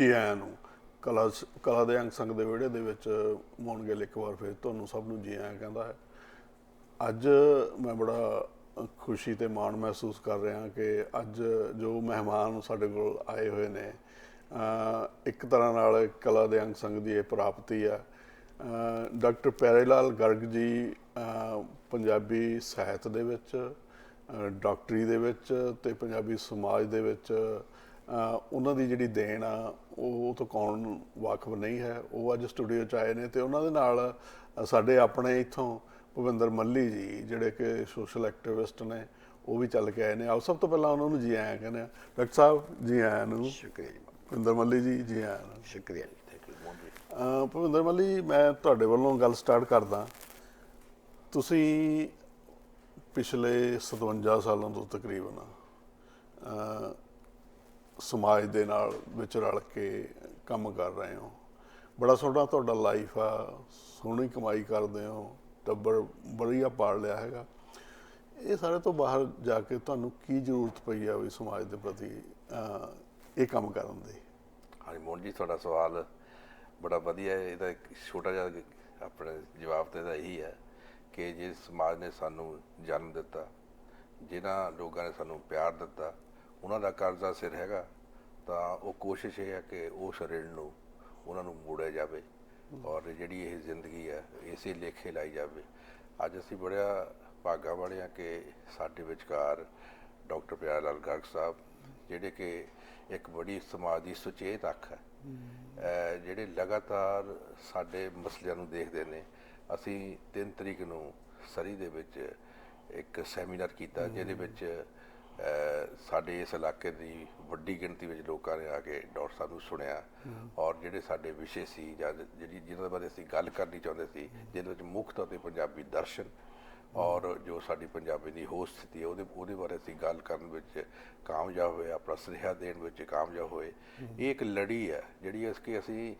ਜੀ ਆਇਆਂ ਨੂੰ। ਕਲਾ ਸ- ਕਲਾ ਦੇ ਅੰਗ ਸੰਗ ਦੇ ਵਿਹੜੇ ਦੇ ਵਿੱਚ ਮੋਹਨ ਗਿੱਲ ਇੱਕ ਵਾਰ ਫਿਰ ਤੁਹਾਨੂੰ ਸਭ ਨੂੰ ਜੀ ਆਇਆਂ ਕਹਿੰਦਾ ਹੈ। ਅੱਜ ਮੈਂ ਬੜਾ ਖੁਸ਼ੀ ਤੇ ਮਾਣ ਮਹਿਸੂਸ ਕਰ ਰਿਹਾ ਕਿ ਅੱਜ ਜੋ ਮਹਿਮਾਨ ਸਾਡੇ ਕੋਲ ਆਏ ਹੋਏ ਨੇ ਇੱਕ ਤਰ੍ਹਾਂ ਨਾਲ ਕਲਾ ਦੇ ਅੰਗ ਸੰਗ ਦੀ ਇਹ ਪ੍ਰਾਪਤੀ ਆ। ਡਾਕਟਰ ਪਿਆਰੇ ਲਾਲ ਗਰਗ ਜੀ ਪੰਜਾਬੀ ਸਾਹਿਤ ਦੇ ਵਿੱਚ ਡਾਕਟਰੀ ਦੇ ਵਿੱਚ ਤੇ ਪੰਜਾਬੀ ਸਮਾਜ ਦੇ ਵਿੱਚ ਉਹਨਾਂ ਦੀ ਜਿਹੜੀ ਦੇਣ ਆ ਉਹ ਤੋਂ ਕੌਣ ਵਾਕਫ ਨਹੀਂ ਹੈ। ਉਹ ਅੱਜ ਸਟੂਡੀਓ 'ਚ ਆਏ ਨੇ ਤੇ ਉਹਨਾਂ ਦੇ ਨਾਲ ਸਾਡੇ ਆਪਣੇ ਇਥੋਂ ਭਵਿੰਦਰ ਮੱਲੀ ਜੀ ਜਿਹੜੇ ਕਿ ਸੋਸ਼ਲ ਐਕਟਿਵਿਸਟ ਨੇ ਉਹ ਵੀ ਚੱਲ ਕੇ ਆਏ ਨੇ। ਆਓ ਸਭ ਤੋਂ ਪਹਿਲਾਂ ਉਹਨਾਂ ਨੂੰ ਜੀ ਆਇਆਂ ਕਹਿੰਦੇ ਆ। ਡਾਕਟਰ ਸਾਹਿਬ ਜੀ ਆਇਆਂ ਨੂੰ। ਸ਼ੁਕਰੀਆ ਭਵਿੰਦਰ ਮੱਲੀ ਜੀ ਜੀ ਆਇਆਂ ਨੂੰ। ਸ਼ੁਕਰੀਆ ਭੁਪਿੰਦਰ ਮੱਲੀ ਮੈਂ ਤੁਹਾਡੇ ਵੱਲੋਂ ਗੱਲ ਸਟਾਰਟ ਕਰਦਾ। ਤੁਸੀਂ ਪਿਛਲੇ 57 ਸਾਲਾਂ ਤੋਂ ਤਕਰੀਬਨ ਸਮਾਜ ਦੇ ਨਾਲ ਵਿੱਚ ਰਲ ਕੇ ਕੰਮ ਕਰ ਰਹੇ ਹੋ। ਬੜਾ ਸੋਹਣਾ ਤੁਹਾਡਾ ਲਾਈਫ ਆ, ਸੋਹਣੀ ਕਮਾਈ ਕਰਦੇ ਹੋ, ਟੱਬਰ ਬੜੀਆ ਪਾਲ ਲਿਆ ਹੈਗਾ। ਇਹ ਸਾਰੇ ਤੋਂ ਬਾਹਰ ਜਾ ਕੇ ਤੁਹਾਨੂੰ ਕੀ ਜ਼ਰੂਰਤ ਪਈ ਆ ਵੀ ਸਮਾਜ ਦੇ ਪ੍ਰਤੀ ਇਹ ਕੰਮ ਕਰਨ ਦੀ? ਹਾਂਜੀ, ਮੋਹਨ ਜੀ, ਤੁਹਾਡਾ ਸਵਾਲ ਬੜਾ ਵਧੀਆ ਹੈ। ਇਹਦਾ ਇੱਕ ਛੋਟਾ ਜਿਹਾ ਆਪਣੇ ਜਵਾਬ ਤੇ ਦਾ ਇਹੀ ਹੈ ਕਿ ਜੇ ਸਮਾਜ ਨੇ ਸਾਨੂੰ ਜਨਮ ਦਿੱਤਾ, ਜਿਨ੍ਹਾਂ ਲੋਕਾਂ ਨੇ ਸਾਨੂੰ ਪਿਆਰ ਦਿੱਤਾ ਉਹਨਾਂ ਦਾ ਕਰਜ਼ਾ ਸਿਰ ਹੈਗਾ ਤਾਂ ਉਹ ਕੋਸ਼ਿਸ਼ ਇਹ ਹੈ ਕਿ ਉਸ ਰਿਣ ਨੂੰ ਉਹਨਾਂ ਨੂੰ ਮੋੜਿਆ ਜਾਵੇ ਔਰ ਜਿਹੜੀ ਇਹ ਜ਼ਿੰਦਗੀ ਹੈ ਇਸੇ ਲੇਖੇ ਲਾਈ ਜਾਵੇ। ਅੱਜ ਅਸੀਂ ਬੜਿਆ ਭਾਗਾ ਵਾਲੇ ਹਾਂ ਕਿ ਸਾਡੇ ਵਿਚਕਾਰ ਡਾਕਟਰ ਪਿਆਰ ਲਾਲ ਗਰਗ ਸਾਹਿਬ ਜਿਹੜੇ ਕਿ ਇੱਕ ਬੜੀ ਸਮਾਜ ਦੀ ਸੁਚੇਤ ਅੱਖ ਹੈ ਜਿਹੜੇ ਲਗਾਤਾਰ ਸਾਡੇ ਮਸਲਿਆਂ ਨੂੰ ਦੇਖਦੇ ਨੇ ਅਸੀਂ 3 ਤਰੀਕ ਨੂੰ ਸਰੀ ਦੇ ਵਿੱਚ ਇੱਕ ਸੈਮੀਨਾਰ ਕੀਤਾ ਜਿਹਦੇ ਵਿੱਚ ਸਾਡੇ ਇਸ ਇਲਾਕੇ ਦੀ ਵੱਡੀ ਗਿਣਤੀ ਵਿੱਚ ਲੋਕਾਂ ਨੇ ਆ ਕੇ ਡਾਕਟਰ ਸਾਹਿਬ ਨੂੰ ਸੁਣਿਆ ਔਰ ਜਿਹੜੇ ਸਾਡੇ ਵਿਸ਼ੇ ਸੀ ਜਾਂ ਜਿਹੜੀ ਜਿਹਨਾਂ ਬਾਰੇ ਅਸੀਂ ਗੱਲ ਕਰਨੀ ਚਾਹੁੰਦੇ ਸੀ ਜਿਹਦੇ ਵਿੱਚ ਮੁੱਖ ਤੌਰ ਤੇ ਪੰਜਾਬੀ ਦਰਸ਼ਨ ਔਰ ਜੋ ਸਾਡੀ ਪੰਜਾਬੀ ਦੀ ਹੋਸ ਸਥਿਤੀ ਉਹਦੇ ਉਹਦੇ ਬਾਰੇ ਅਸੀਂ ਗੱਲ ਕਰਨ ਵਿੱਚ ਕਾਮਯਾਬ ਹੋਏ ਆਪਣਾ ਸੁਨੇਹਾ ਦੇਣ ਵਿੱਚ ਕਾਮਯਾਬ ਹੋਏ। ਇਹ ਇੱਕ ਲੜੀ ਹੈ ਜਿਹੜੀ ਇਸ ਕਿ ਅਸੀਂ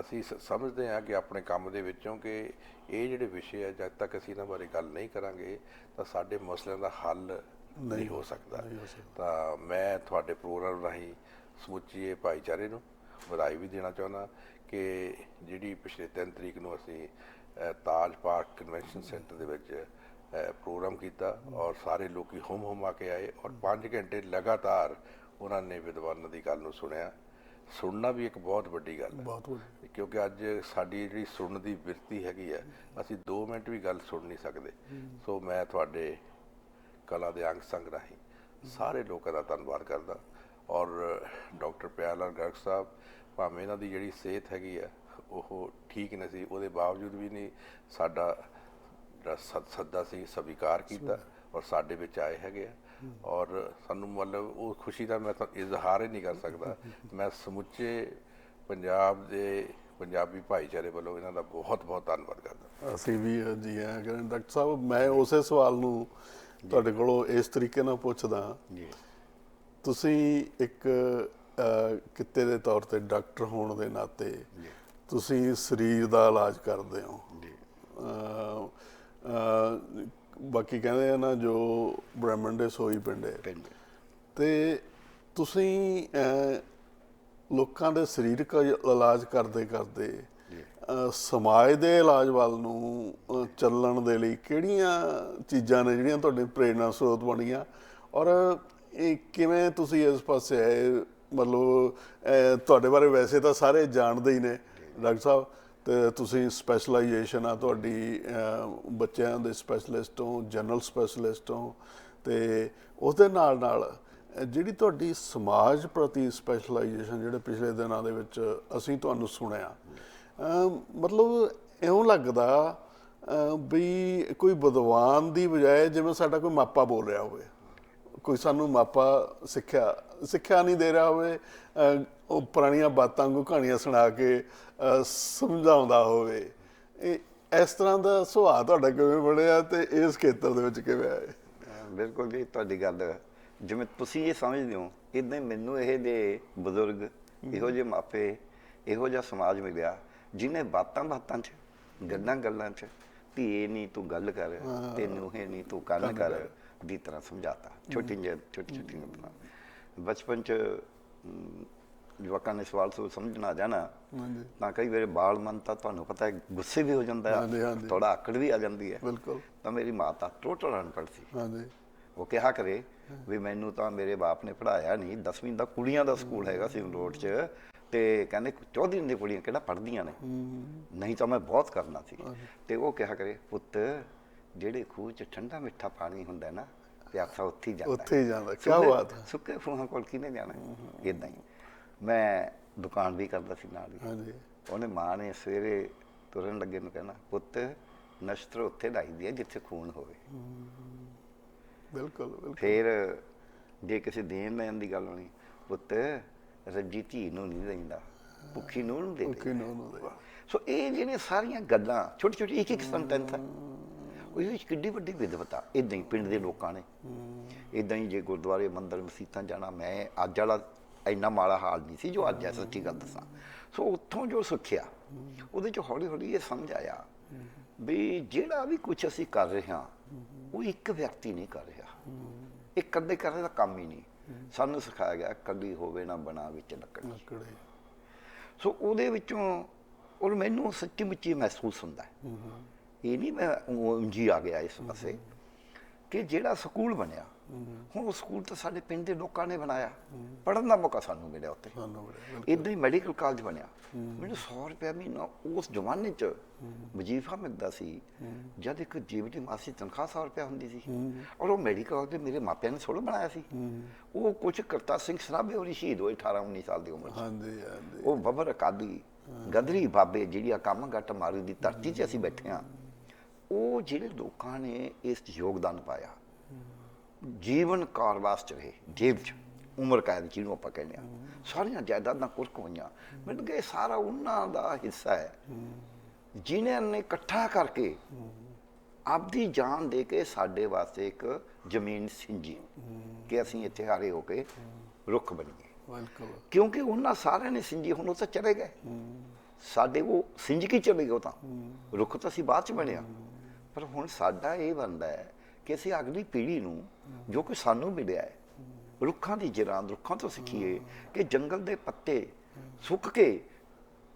ਅਸੀਂ ਸਮਝਦੇ ਹਾਂ ਕਿ ਆਪਣੇ ਕੰਮ ਦੇ ਵਿੱਚੋਂ ਕਿ ਇਹ ਜਿਹੜੇ ਵਿਸ਼ੇ ਆ ਜਦ ਤੱਕ ਅਸੀਂ ਇਹਨਾਂ ਬਾਰੇ ਗੱਲ ਨਹੀਂ ਕਰਾਂਗੇ ਤਾਂ ਸਾਡੇ ਮਸਲਿਆਂ ਦਾ ਹੱਲ ਨਹੀਂ ਹੋ ਸਕਦਾ। ਤਾਂ ਮੈਂ ਤੁਹਾਡੇ ਪ੍ਰੋਗਰਾਮ ਰਾਹੀਂ ਸਮੁੱਚੀ ਭਾਈਚਾਰੇ ਨੂੰ ਵਧਾਈ ਵੀ ਦੇਣਾ ਚਾਹੁੰਦਾ ਕਿ ਜਿਹੜੀ ਪਿਛਲੇ 3 ਤਰੀਕ ਨੂੰ ਅਸੀਂ ਤਾਜ ਪਾਰਕ ਕਨਵੈਨਸ਼ਨ ਸੈਂਟਰ ਦੇ ਵਿੱਚ ਪ੍ਰੋਗਰਾਮ ਕੀਤਾ ਔਰ ਸਾਰੇ ਲੋਕੀ ਹੁਮ ਹੁਮਾ ਕੇ ਆਏ ਔਰ 5 ਘੰਟੇ ਲਗਾਤਾਰ ਉਹਨਾਂ ਨੇ ਵਿਦਵਾਨਾਂ ਦੀ ਗੱਲ ਨੂੰ ਸੁਣਿਆ। ਸੁਣਨਾ ਵੀ ਇੱਕ ਬਹੁਤ ਵੱਡੀ ਗੱਲ ਹੈ। ਬਹੁਤ ਵਧੀਆ ਕਿਉਂਕਿ ਅੱਜ ਸਾਡੀ ਜਿਹੜੀ ਸੁਣਨ ਦੀ ਬਿਰਤੀ ਹੈਗੀ ਹੈ ਅਸੀਂ 2 ਮਿੰਟ ਵੀ ਗੱਲ ਸੁਣ ਨਹੀਂ ਸਕਦੇ। ਸੋ ਮੈਂ ਤੁਹਾਡੇ ਕਲਾ ਦੇ ਅੰਗ ਸੰਗ ਰਾਹੀਂ ਸਾਰੇ ਲੋਕਾਂ ਦਾ ਧੰਨਵਾਦ ਕਰਦਾ। ਔਰ ਡਾਕਟਰ ਪਿਆਰ ਲਾਲ ਗਰਗ ਸਾਹਿਬ, ਭਾਵੇਂ ਇਹਨਾਂ ਦੀ ਜਿਹੜੀ ਸਿਹਤ ਹੈਗੀ ਆ ਉਹ ਠੀਕ ਨਹੀਂ ਸੀ, ਉਹਦੇ ਬਾਵਜੂਦ ਵੀ ਨਹੀਂ ਸਾਡਾ ਜਿਹੜਾ ਸੱਦ- ਸੱਦਾ ਸੀ, ਸਵੀਕਾਰ ਕੀਤਾ ਔਰ ਸਾਡੇ ਵਿੱਚ ਆਏ ਹੈਗੇ ਆ। ਔਰ ਸਾਨੂੰ ਮਤਲਬ ਉਹ ਖੁਸ਼ੀ ਦਾ ਮੈਂ ਤਾਂ ਇਜ਼ਹਾਰ ਹੀ ਨਹੀਂ ਕਰ ਸਕਦਾ। ਮੈਂ ਸਮੁੱਚੇ ਪੰਜਾਬ ਦੇ ਪੰਜਾਬੀ ਭਾਈਚਾਰੇ ਵੱਲੋਂ ਇਹਨਾਂ ਦਾ ਬਹੁਤ ਬਹੁਤ ਧੰਨਵਾਦ ਕਰਦਾ। ਅਸੀਂ ਵੀ ਜੀ ਆਇਆਂ ਡਾਕਟਰ ਸਾਹਿਬ, ਮੈਂ ਉਸੇ ਸਵਾਲ ਨੂੰ ਤੁਹਾਡੇ ਕੋਲੋਂ ਇਸ ਤਰੀਕੇ ਨਾਲ ਪੁੱਛਦਾ ਜੀ। ਤੁਸੀਂ ਇੱਕ ਕਿੱਤੇ ਦੇ ਤੌਰ ਤੇ ਡਾਕਟਰ ਹੋਣ ਦੇ ਨਾਤੇ ਤੁਸੀਂ ਸਰੀਰ ਦਾ ਇਲਾਜ ਕਰਦੇ ਹੋ। ਜੀ। ਬਾਕੀ ਕਹਿੰਦੇ ਆ ਨਾ ਜੋ ਬ੍ਰਹਮਣ ਦੇ ਸੋਈ ਪਿੰਡੇ ਤੇ ਤੁਸੀਂ ਲੋਕਾਂ ਦੇ ਸਰੀਰਕ ਇਲਾਜ ਕਰਦੇ ਕਰਦੇ ਸਮਾਜ ਦੇ ਇਲਾਜ ਵੱਲ ਨੂੰ ਚੱਲਣ ਦੇ ਲਈ ਕਿਹੜੀਆਂ ਚੀਜ਼ਾਂ ਨੇ ਜਿਹੜੀਆਂ ਤੁਹਾਡੇ ਪ੍ਰੇਰਣਾ ਸਰੋਤ ਬਣੀਆਂ? ਔਰ ਇਹ ਕਿਵੇਂ ਤੁਸੀਂ ਇਸ ਪਾਸੇ ਆਏ? ਮਤਲਬ ਤੁਹਾਡੇ ਬਾਰੇ ਵੈਸੇ ਤਾਂ ਸਾਰੇ ਜਾਣਦੇ ਹੀ ਨੇ, ਡਾਕਟਰ ਸਾਹਿਬ, ਤੇ ਤੁਸੀਂ ਸਪੈਸ਼ਲਾਈਜੇਸ਼ਨ ਆ ਤੁਹਾਡੀ ਬੱਚਿਆਂ ਦੇ ਸਪੈਸ਼ਲਿਸਟ ਹੋ ਜਨਰਲ ਸਪੈਸ਼ਲਿਸਟ ਹੋ, ਤੇ ਉਸ ਦੇ ਨਾਲ ਨਾਲ ਜਿਹੜੀ ਤੁਹਾਡੀ ਸਮਾਜ ਪ੍ਰਤੀ ਸਪੈਸ਼ਲਾਈਜੇਸ਼ਨ ਜਿਹੜੇ ਪਿਛਲੇ ਦਿਨਾਂ ਦੇ ਵਿੱਚ ਅਸੀਂ ਤੁਹਾਨੂੰ ਸੁਣਿਆ ਮਤਲਬ ਇਉਂ ਲੱਗਦਾ ਵੀ ਕੋਈ ਵਿਦਵਾਨ ਦੀ ਬਜਾਏ ਜਿਵੇਂ ਸਾਡਾ ਕੋਈ ਮਾਪਾ ਬੋਲ ਰਿਹਾ ਹੋਵੇ ਕੋਈ ਸਾਨੂੰ ਮਾਪਾ ਸਿੱਖਿਆ ਸਿੱਖਿਆ ਨਹੀਂ ਦੇ ਰਿਹਾ ਹੋਵੇ ਉਹ ਪੁਰਾਣੀਆਂ ਬਾਤਾਂ ਨੂੰ ਕਹਾਣੀਆਂ ਸੁਣਾ ਕੇ ਸਮਝਾਉਂਦਾ ਹੋਵੇ। ਇਹ ਇਸ ਤਰ੍ਹਾਂ ਦਾ ਸੁਭਾਅ ਤੁਹਾਡਾ ਕਿਵੇਂ ਬਣਿਆ ਤੇ ਇਸ ਖੇਤਰ ਦੇ ਵਿੱਚ ਕਿਵੇਂ ਆਏ? ਬਿਲਕੁਲ ਜੀ ਤੁਹਾਡੀ ਗੱਲ ਜਿਵੇਂ ਤੁਸੀਂ ਇਹ ਸਮਝਦੇ ਹੋ ਇਦਾਂ ਮੈਨੂੰ ਇਹ ਦੇ ਬਜ਼ੁਰਗ ਇਹੋ ਜਿਹੇ ਮਾਪੇ ਇਹੋ ਜਿਹਾ ਸਮਾਜ ਮਿਲਿਆ ਜਿਨੇ ਬਾਤਾਂ ਬਾਤਾਂ 'ਚ ਗੱਲਾਂ ਗੱਲਾਂ 'ਚ ਧੀਏ ਨਹੀਂ ਤੂੰ ਗੱਲ ਕਰ ਤੇ ਨੂੰਹੇ ਨਹੀਂ ਤੂੰ ਕੰਨ ਕਰ ਦੀ ਤਰ੍ਹਾਂ ਸਮਝਾਤਾ। ਛੋਟੀ ਜਿਹੀ ਛੋਟੀ ਛੋਟੀ ਗੱਲਾਂ ਬਚਪਨ 'ਚ ਜਵਾਕਾਂ ਨੇ ਸਵਾਲ ਸੋਚ ਸਮਝਣਾ ਜਾਣਾ ਹਾਂਜੀ। ਤਾਂ ਕਈ ਵਾਰ ਬਾਲ ਮਨ ਤਾਂ ਤੁਹਾਨੂੰ ਪਤਾ ਹੈ ਗੁੱਸੇ ਵੀ ਹੋ ਜਾਂਦਾ ਹੈ। ਥੋੜਾ ਆਕੜ ਵੀ ਆ ਜਾਂਦੀ ਹੈ। ਬਿਲਕੁਲ। ਤਾਂ ਮੇਰੀ ਮਾਤਾ ਟੋਟਲ ਅਨਪੜ੍ਹ ਸੀ। ਹਾਂਜੀ। ਉਹ ਕਿਹਾ ਕਰੇ ਵੀ ਮੈਨੂੰ ਤਾਂ ਮੇਰੇ ਬਾਪ ਨੇ ਪੜਾਇਆ ਨਹੀਂ 10ਵੀਂ ਦਾ ਕੁੜੀਆਂ ਦਾ ਸਕੂਲ ਹੈਗਾ ਸੀ ਰੋਡ 'ਚ। ਤੇ ਕਹਿੰਦੇ ਚੌਧਰੀ ਦੀਆਂ ਕੁੜੀਆਂ ਕਿਹੜਾ ਪੜ੍ਹਦੀਆਂ ਨੇ। ਨਹੀਂ ਤਾਂ ਮੈਂ ਬਹੁਤ ਕਰਨਾ ਸੀ। ਤੇ ਉਹ ਕਿਹਾ ਕਰੇ ਪੁੱਤ ਜਿਹੜੇ ਖੂਹ 'ਚ ਠੰਡਾ ਮਿੱਠਾ ਪਾਣੀ ਹੁੰਦਾ ਨਾ ਪਿਆਸਾ ਉੱਥੇ ਹੀ ਜਾਂਦਾ ਉੱਥੇ ਹੀ ਜਾਂਦਾ। ਸੁੱਕੇ- ਬਾਤ ਹੈ। ਸੁੱਕੇ ਫੂਹਾਂ ਕੋਲ ਕਿਹਨੇ ਜਾਣਾ? ਇਦਾਂ ਹੀ। ਮੈਂ ਦੁਕਾਨ ਵੀ ਕਰਦਾ ਸੀ ਨਾਲ ਹੀ। ਹਾਂਜੀ। ਉਹਨੇ ਮਾਂ ਨੇ ਸਵੇਰੇ ਤੁਰਨ ਲੱਗੇ ਨੂੰ ਕਹਿਣਾ ਪੁੱਤ ਨਸ਼ਤਰ ਉੱਥੇ ਲਾਈਦੀ ਹੈ ਜਿੱਥੇ ਖੂਨ ਹੋਵੇ। ਬਿਲਕੁਲ ਬਿਲਕੁਲ। ਫਿਰ ਜੇ ਕਿਸੇ ਦੇਣ ਲੈਣ ਦੀ ਗੱਲ ਹੋਣੀ ਪੁੱਤ ਰੱਜੀ ਧੀ ਨੂੰ ਨਹੀਂ ਦਿੰਦਾ ਭੁੱਖੀ ਨੂੰ ਨੂੰ ਦੇ ਓਕੇ ਨੋ ਨੋ ਦੇ। ਸੋ ਇਹ ਜਿਹੜੀਆਂ ਸਾਰੀਆਂ ਗੱਲਾਂ ਛੋਟੀ ਛੋਟੀ ਇੱਕ ਇੱਕ ਸੈਂਟੈਂਸ ਹੈ ਉਹਦੇ ਵਿੱਚ ਕਿੱਡੀ ਵੱਡੀ ਵਿਦਵਤਾ ਇਦਾਂ ਹੀ ਪਿੰਡ ਦੇ ਲੋਕਾਂ ਨੇ। ਇਦਾਂ ਹੀ ਜੇ ਗੁਰਦੁਆਰੇ ਮੰਦਰ ਮਸੀਤਾਂ ਜਾਣਾ ਮੈਂ ਅੱਜ ਵਾਲਾ ਇੰਨਾ ਮਾੜਾ ਹਾਲ ਨਹੀਂ ਸੀ ਜੋ ਅੱਜ ਹੈ ਸੱਚੀ ਗੱਲ ਦੱਸਾਂ। ਸੋ ਉੱਥੋਂ ਜੋ ਸਿੱਖਿਆ ਉਹਦੇ ਚ ਹੌਲੀ ਹੌਲੀ ਇਹ ਸਮਝ ਆਇਆ ਵੀ ਜਿਹੜਾ ਵੀ ਕੁਝ ਅਸੀਂ ਕਰ ਰਹੇ ਹਾਂ ਉਹ ਇੱਕ ਵਿਅਕਤੀ ਨਹੀਂ ਕਰ ਰਿਹਾ। ਇਹ ਕੱਲੇ ਕਰਨ ਦਾ ਕੰਮ ਹੀ ਨਹੀਂ। ਸਾਨੂੰ ਸਿਖਾਇਆ ਗਿਆ ਕੱਲੀ ਹੋਵੇ ਨਾ ਬਣਾ ਵਿੱਚ ਲੱਕੜੀ ਸੋ ਉਹਦੇ ਵਿੱਚੋਂ ਔਰ ਮੈਨੂੰ ਸੱਚੀ ਮੁੱਚੀ ਮਹਿਸੂਸ ਹੁੰਦਾ ਇਹ ਨਹੀਂ ਮੈਂ ਉਂਝ ਹੀ ਆ ਗਿਆ ਇਸ ਪਾਸੇ ਕਿ ਜਿਹੜਾ ਸਕੂਲ ਬਣਿਆ ਹੁਣ ਉਹ ਸਕੂਲ ਤਾਂ ਸਾਡੇ ਪਿੰਡ ਦੇ ਲੋਕਾਂ ਨੇ ਬਣਾਇਆ। ਪੜਨ ਦਾ ਮੌਕਾ ਸਾਨੂੰ ਮਿਲਿਆ ਉੱਥੇ। ਸਾਨੂੰ ਇਦਾਂ ਹੀ ਮੈਡੀਕਲ ਕਾਲਜ ਬਣਿਆ। ਮੈਨੂੰ 100 ਰੁਪਏ ਮਹੀਨਾ ਉਸ ਜ਼ਮਾਨੇ 'ਚ ਵਜ਼ੀਫਾ ਮਿਲਦਾ ਸੀ। ਜਦ ਇੱਕ ਜੀਵ ਦੀ ਮਾਸੀ ਤਨਖਾਹ 100 ਰੁਪਏ ਹੁੰਦੀ ਸੀ। ਔਰ ਉਹ ਮੈਡੀਕਲ ਕਾਲਜ ਮੇਰੇ ਮਾਪਿਆਂ ਨੇ ਥੋੜਾ ਬਣਾਇਆ ਸੀ। ਉਹ ਕੁਝ ਕਰਤਾ ਸਿੰਘ ਸਰਾਭੇ ਹੋਰੀ ਸ਼ਹੀਦ ਹੋਏ 18 19 ਸਾਲ ਦੀ ਉਮਰ 'ਚ। ਹਾਂਜੀ ਹਾਂਜੀ। ਉਹ ਬੱਬਰ ਅਕਾਲੀ ਗਦਰੀ ਬਾਬੇ ਜਿਹੜੀ ਆ ਕੰਮ ਗੱਟ ਮਾਰੀ ਦੀ ਧਰਤੀ 'ਚ ਅਸੀਂ ਬੈਠੇ ਆ ਉਹ ਜਿਹੜੇ ਲੋਕਾਂ ਨੇ ਇਸ ਯੋਗਦਾਨ ਪਾਇਆ। ਜੀਵਨ ਕਾਰ ਵਾਸਤੇ ਰਹੇ ਜੇਬ 'ਚ ਉਮਰ ਕੈਦ ਜਿਹਨੂੰ ਆਪਾਂ ਕਹਿੰਦੇ ਆ ਸਾਰੀਆਂ ਜਾਇਦਾਦਾਂ ਕੁਰਕ ਹੋਈਆਂ। ਮੈਨੂੰ ਕਿ ਸਾਰਾ ਉਹਨਾਂ ਦਾ ਹਿੱਸਾ ਹੈ। ਜਿਨ੍ਹਾਂ ਨੇ ਇਕੱਠਾ ਕਰਕੇ ਆਪਦੀ ਜਾਨ ਦੇ ਕੇ ਸਾਡੇ ਵਾਸਤੇ ਇੱਕ ਜ਼ਮੀਨ ਸਿੰਜੀ ਕਿ ਅਸੀਂ ਇੱਥੇ ਹਾਰੇ ਹੋ ਕੇ ਰੁੱਖ ਬਣੀਏ। ਬਿਲਕੁਲ। ਕਿਉਂਕਿ ਉਹਨਾਂ ਸਾਰਿਆਂ ਨੇ ਸਿੰਜੀ ਹੁਣ ਉਹ ਤਾਂ ਚਲੇ ਗਏ। ਸਾਡੇ ਉਹ ਸਿੰਜ ਕੇ ਚਲੇ ਗਏ ਉਹ ਤਾਂ? ਰੁੱਖ ਤਾਂ ਅਸੀਂ ਬਾਅਦ ਚ ਬਣਿਆ। ਪਰ ਹੁਣ ਸਾਡਾ ਇਹ ਬੰਦਾ ਹੈ ਕਿ ਅਸੀਂ ਅਗਲੀ ਪੀੜ੍ਹੀ ਨੂੰ ਜੋ ਕਿ ਸਾਨੂੰ ਮਿਲਿਆ ਹੈ ਰੁੱਖਾਂ ਦੀ ਜੜਾਂ ਰੁੱਖਾਂ ਤੋਂ ਸਿੱਖੀਏ ਕਿ ਜੰਗਲ ਦੇ ਪੱਤੇ ਸੁੱਕ ਕੇ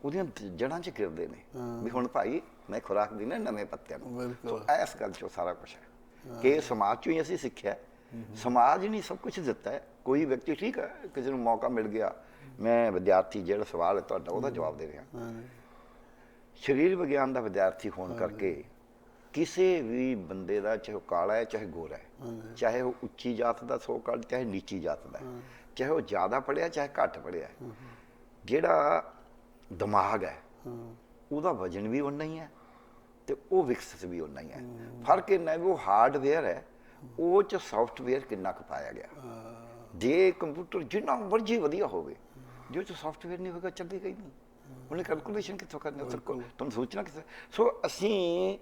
ਉਹਦੀਆਂ ਜੜਾਂ 'ਚ ਗਿਰਦੇ ਨੇ। ਵੀ ਹੁਣ ਭਾਈ ਮੈਂ ਖੁਰਾਕ ਦੇਣਾ ਨਵੇਂ ਪੱਤਿਆਂ ਨੂੰ। ਬਿਲਕੁਲ। ਸੋ ਇਸ ਗੱਲ 'ਚੋਂ ਸਾਰਾ ਕੁਝ ਹੈ ਕਿ ਸਮਾਜ 'ਚੋਂ ਹੀ ਅਸੀਂ ਸਿੱਖਿਆ। ਸਮਾਜ ਨਹੀਂ ਸਭ ਕੁਝ ਦਿੱਤਾ ਹੈ। ਕੋਈ ਵਿਅਕਤੀ ਠੀਕ ਹੈ ਕਿਸੇ ਨੂੰ ਮੌਕਾ ਮਿਲ ਗਿਆ ਮੈਂ ਵਿਦਿਆਰਥੀ ਜਿਹੜਾ ਸਵਾਲ ਹੈ ਤੁਹਾਡਾ ਉਹਦਾ ਜਵਾਬ ਦੇ ਰਿਹਾ। ਸਰੀਰ ਵਿਗਿਆਨ ਦਾ ਵਿਦਿਆਰਥੀ ਹੋਣ ਕਰਕੇ ਕਿਸੇ ਵੀ ਬੰਦੇ ਦਾ ਚਾਹੇ ਕਾਲਾ ਹੈ ਚਾਹੇ ਗੋਰਾ ਹੈ ਚਾਹੇ ਉਹ ਉੱਚੀ ਜਾਤ ਦਾ ਸੋ ਕਾਲ ਚਾਹੇ ਨੀਚੀ ਜਾਤ ਦਾ ਚਾਹੇ ਉਹ ਜ਼ਿਆਦਾ ਪੜਿਆ ਚਾਹੇ ਘੱਟ ਪੜਿਆ। ਜਿਹੜਾ ਦਿਮਾਗ ਹੈ ਉਹਦਾ ਵਜਨ ਵੀ ਉਨਾ ਹੀ ਹੈ ਤੇ ਉਹ ਵਿਕਸਿਤ ਵੀ ਉਨਾ ਹੀ ਹੈ। ਫ਼ਰਕ ਇਹਨਾਂ ਹੈ ਉਹ ਹਾਰਡਵੇਅਰ ਹੈ ਉਹ ਚ ਸੌਫਟਵੇਅਰ ਕਿੰਨਾ ਕੁ ਪਾਇਆ ਗਿਆ। ਜੇ ਕੰਪਿਊਟਰ ਜਿੰਨਾ ਮਰਜ਼ੀ ਵਧੀਆ ਹੋਵੇ ਜੇ ਉਹ ਚ ਸੌਫਟਵੇਅਰ ਨਹੀਂ ਹੋਵੇਗਾ ਚੱਲੇਗਾ ਹੀ ਨਹੀਂ। ਉਹਨੇ ਕੈਲਕੂਲੇਸ਼ਨ ਕਿੱਥੋਂ ਕਰਨੀ ਤੁਹਾਨੂੰ ਸੋਚਣਾ ਕਿੱਥੇ? ਸੋ ਅਸੀਂ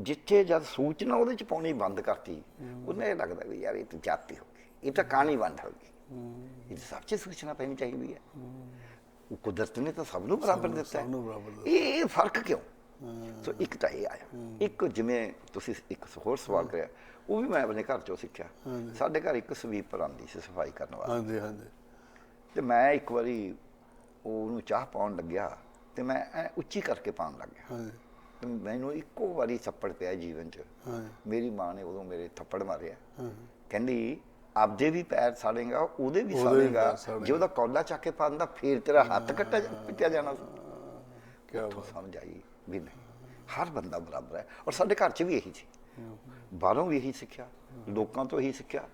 ਜਿੱਥੇ ਜਦ ਸੂਚਨਾ ਉਹਦੇ ਚ ਪਾਉਣੀ ਬੰਦ ਕਰਤੀ ਉਹਨੇ ਲੱਗਦਾ ਵੀ ਯਾਰ ਇਹ ਤਾਂ ਜਾਤੀ ਹੋ ਗਈ ਇਹ ਤਾਂ ਕਹਾਣੀ ਬੰਦ ਹੋ ਗਈ। ਇਹ ਤਾਂ ਸਭ ਚ ਸੂਚਨਾ ਪੈਣੀ ਚਾਹੀਦੀ ਹੈ। ਉਹ ਕੁਦਰਤ ਨੇ ਤਾਂ ਸਭ ਨੂੰ ਬਰਾਬਰ ਦਿੱਤਾ। ਇਹ ਫ਼ਰਕ ਕਿਉਂ? ਸੋ ਇੱਕ ਤਾਂ ਇਹ ਆਇਆ। ਇੱਕ ਜਿਵੇਂ ਤੁਸੀਂ ਇੱਕ ਹੋਰ ਸਵਾਲ ਕਰਿਆ ਉਹ ਵੀ ਮੈਂ ਆਪਣੇ ਘਰ ਚੋਂ ਸਿੱਖਿਆ। ਸਾਡੇ ਘਰ ਇੱਕ ਸਵੀਪਰ ਆਂਦੀ ਸੀ ਸਫ਼ਾਈ ਕਰਨ ਵਾਲੀ ਹਾਂਜੀ ਹਾਂਜੀ। ਤੇ ਮੈਂ ਇੱਕ ਵਾਰੀ ਉਹਨੂੰ ਚਾਹ ਪਾਉਣ ਲੱਗਿਆ ਤੇ ਮੈਂ ਉੱਚੀ ਕਰਕੇ ਪਾਉਣ ਲੱਗ ਗਿਆ ਹਾਂਜੀ। ਮੈਨੂੰ ਇੱਕੋ ਵਾਰੀ ਥੱਪੜ ਪਿਆ ਜੀਵਨ 'ਚ। ਮੇਰੀ ਮਾਂ ਨੇ ਉਦੋਂ ਮੇਰੇ ਥੱਪੜ ਮਾਰਿਆ। ਕਹਿੰਦੀ ਆਪਦੇ ਵੀ ਪੈਰ ਸਾੜੇਗਾ ਉਹਦੇ ਵੀ ਸਾੜੇਗਾ। ਜੇ ਉਹਦਾ ਕੌਲਾ ਚੱਕ ਕੇ ਪਾਉਂਦਾ ਫੇਰ ਤੇਰਾ ਹੱਥ ਕੱਟਿਆ ਪਿੱਟਿਆ ਜਾਣਾ। ਸੀ ਕੀ ਉੱਥੋਂ ਸਮਝ ਆਈ ਵੀ ਨਹੀਂ। ਹਰ ਬੰਦਾ ਬਰਾਬਰ ਹੈ। ਔਰ ਸਾਡੇ ਘਰ 'ਚ ਵੀ ਇਹੀ ਸੀ। ਬਾਹਰੋਂ ਵੀ ਇਹੀ ਸਿੱਖਿਆ। ਲੋਕਾਂ ਤੋਂ ਇਹੀ ਸਿੱਖਿਆ।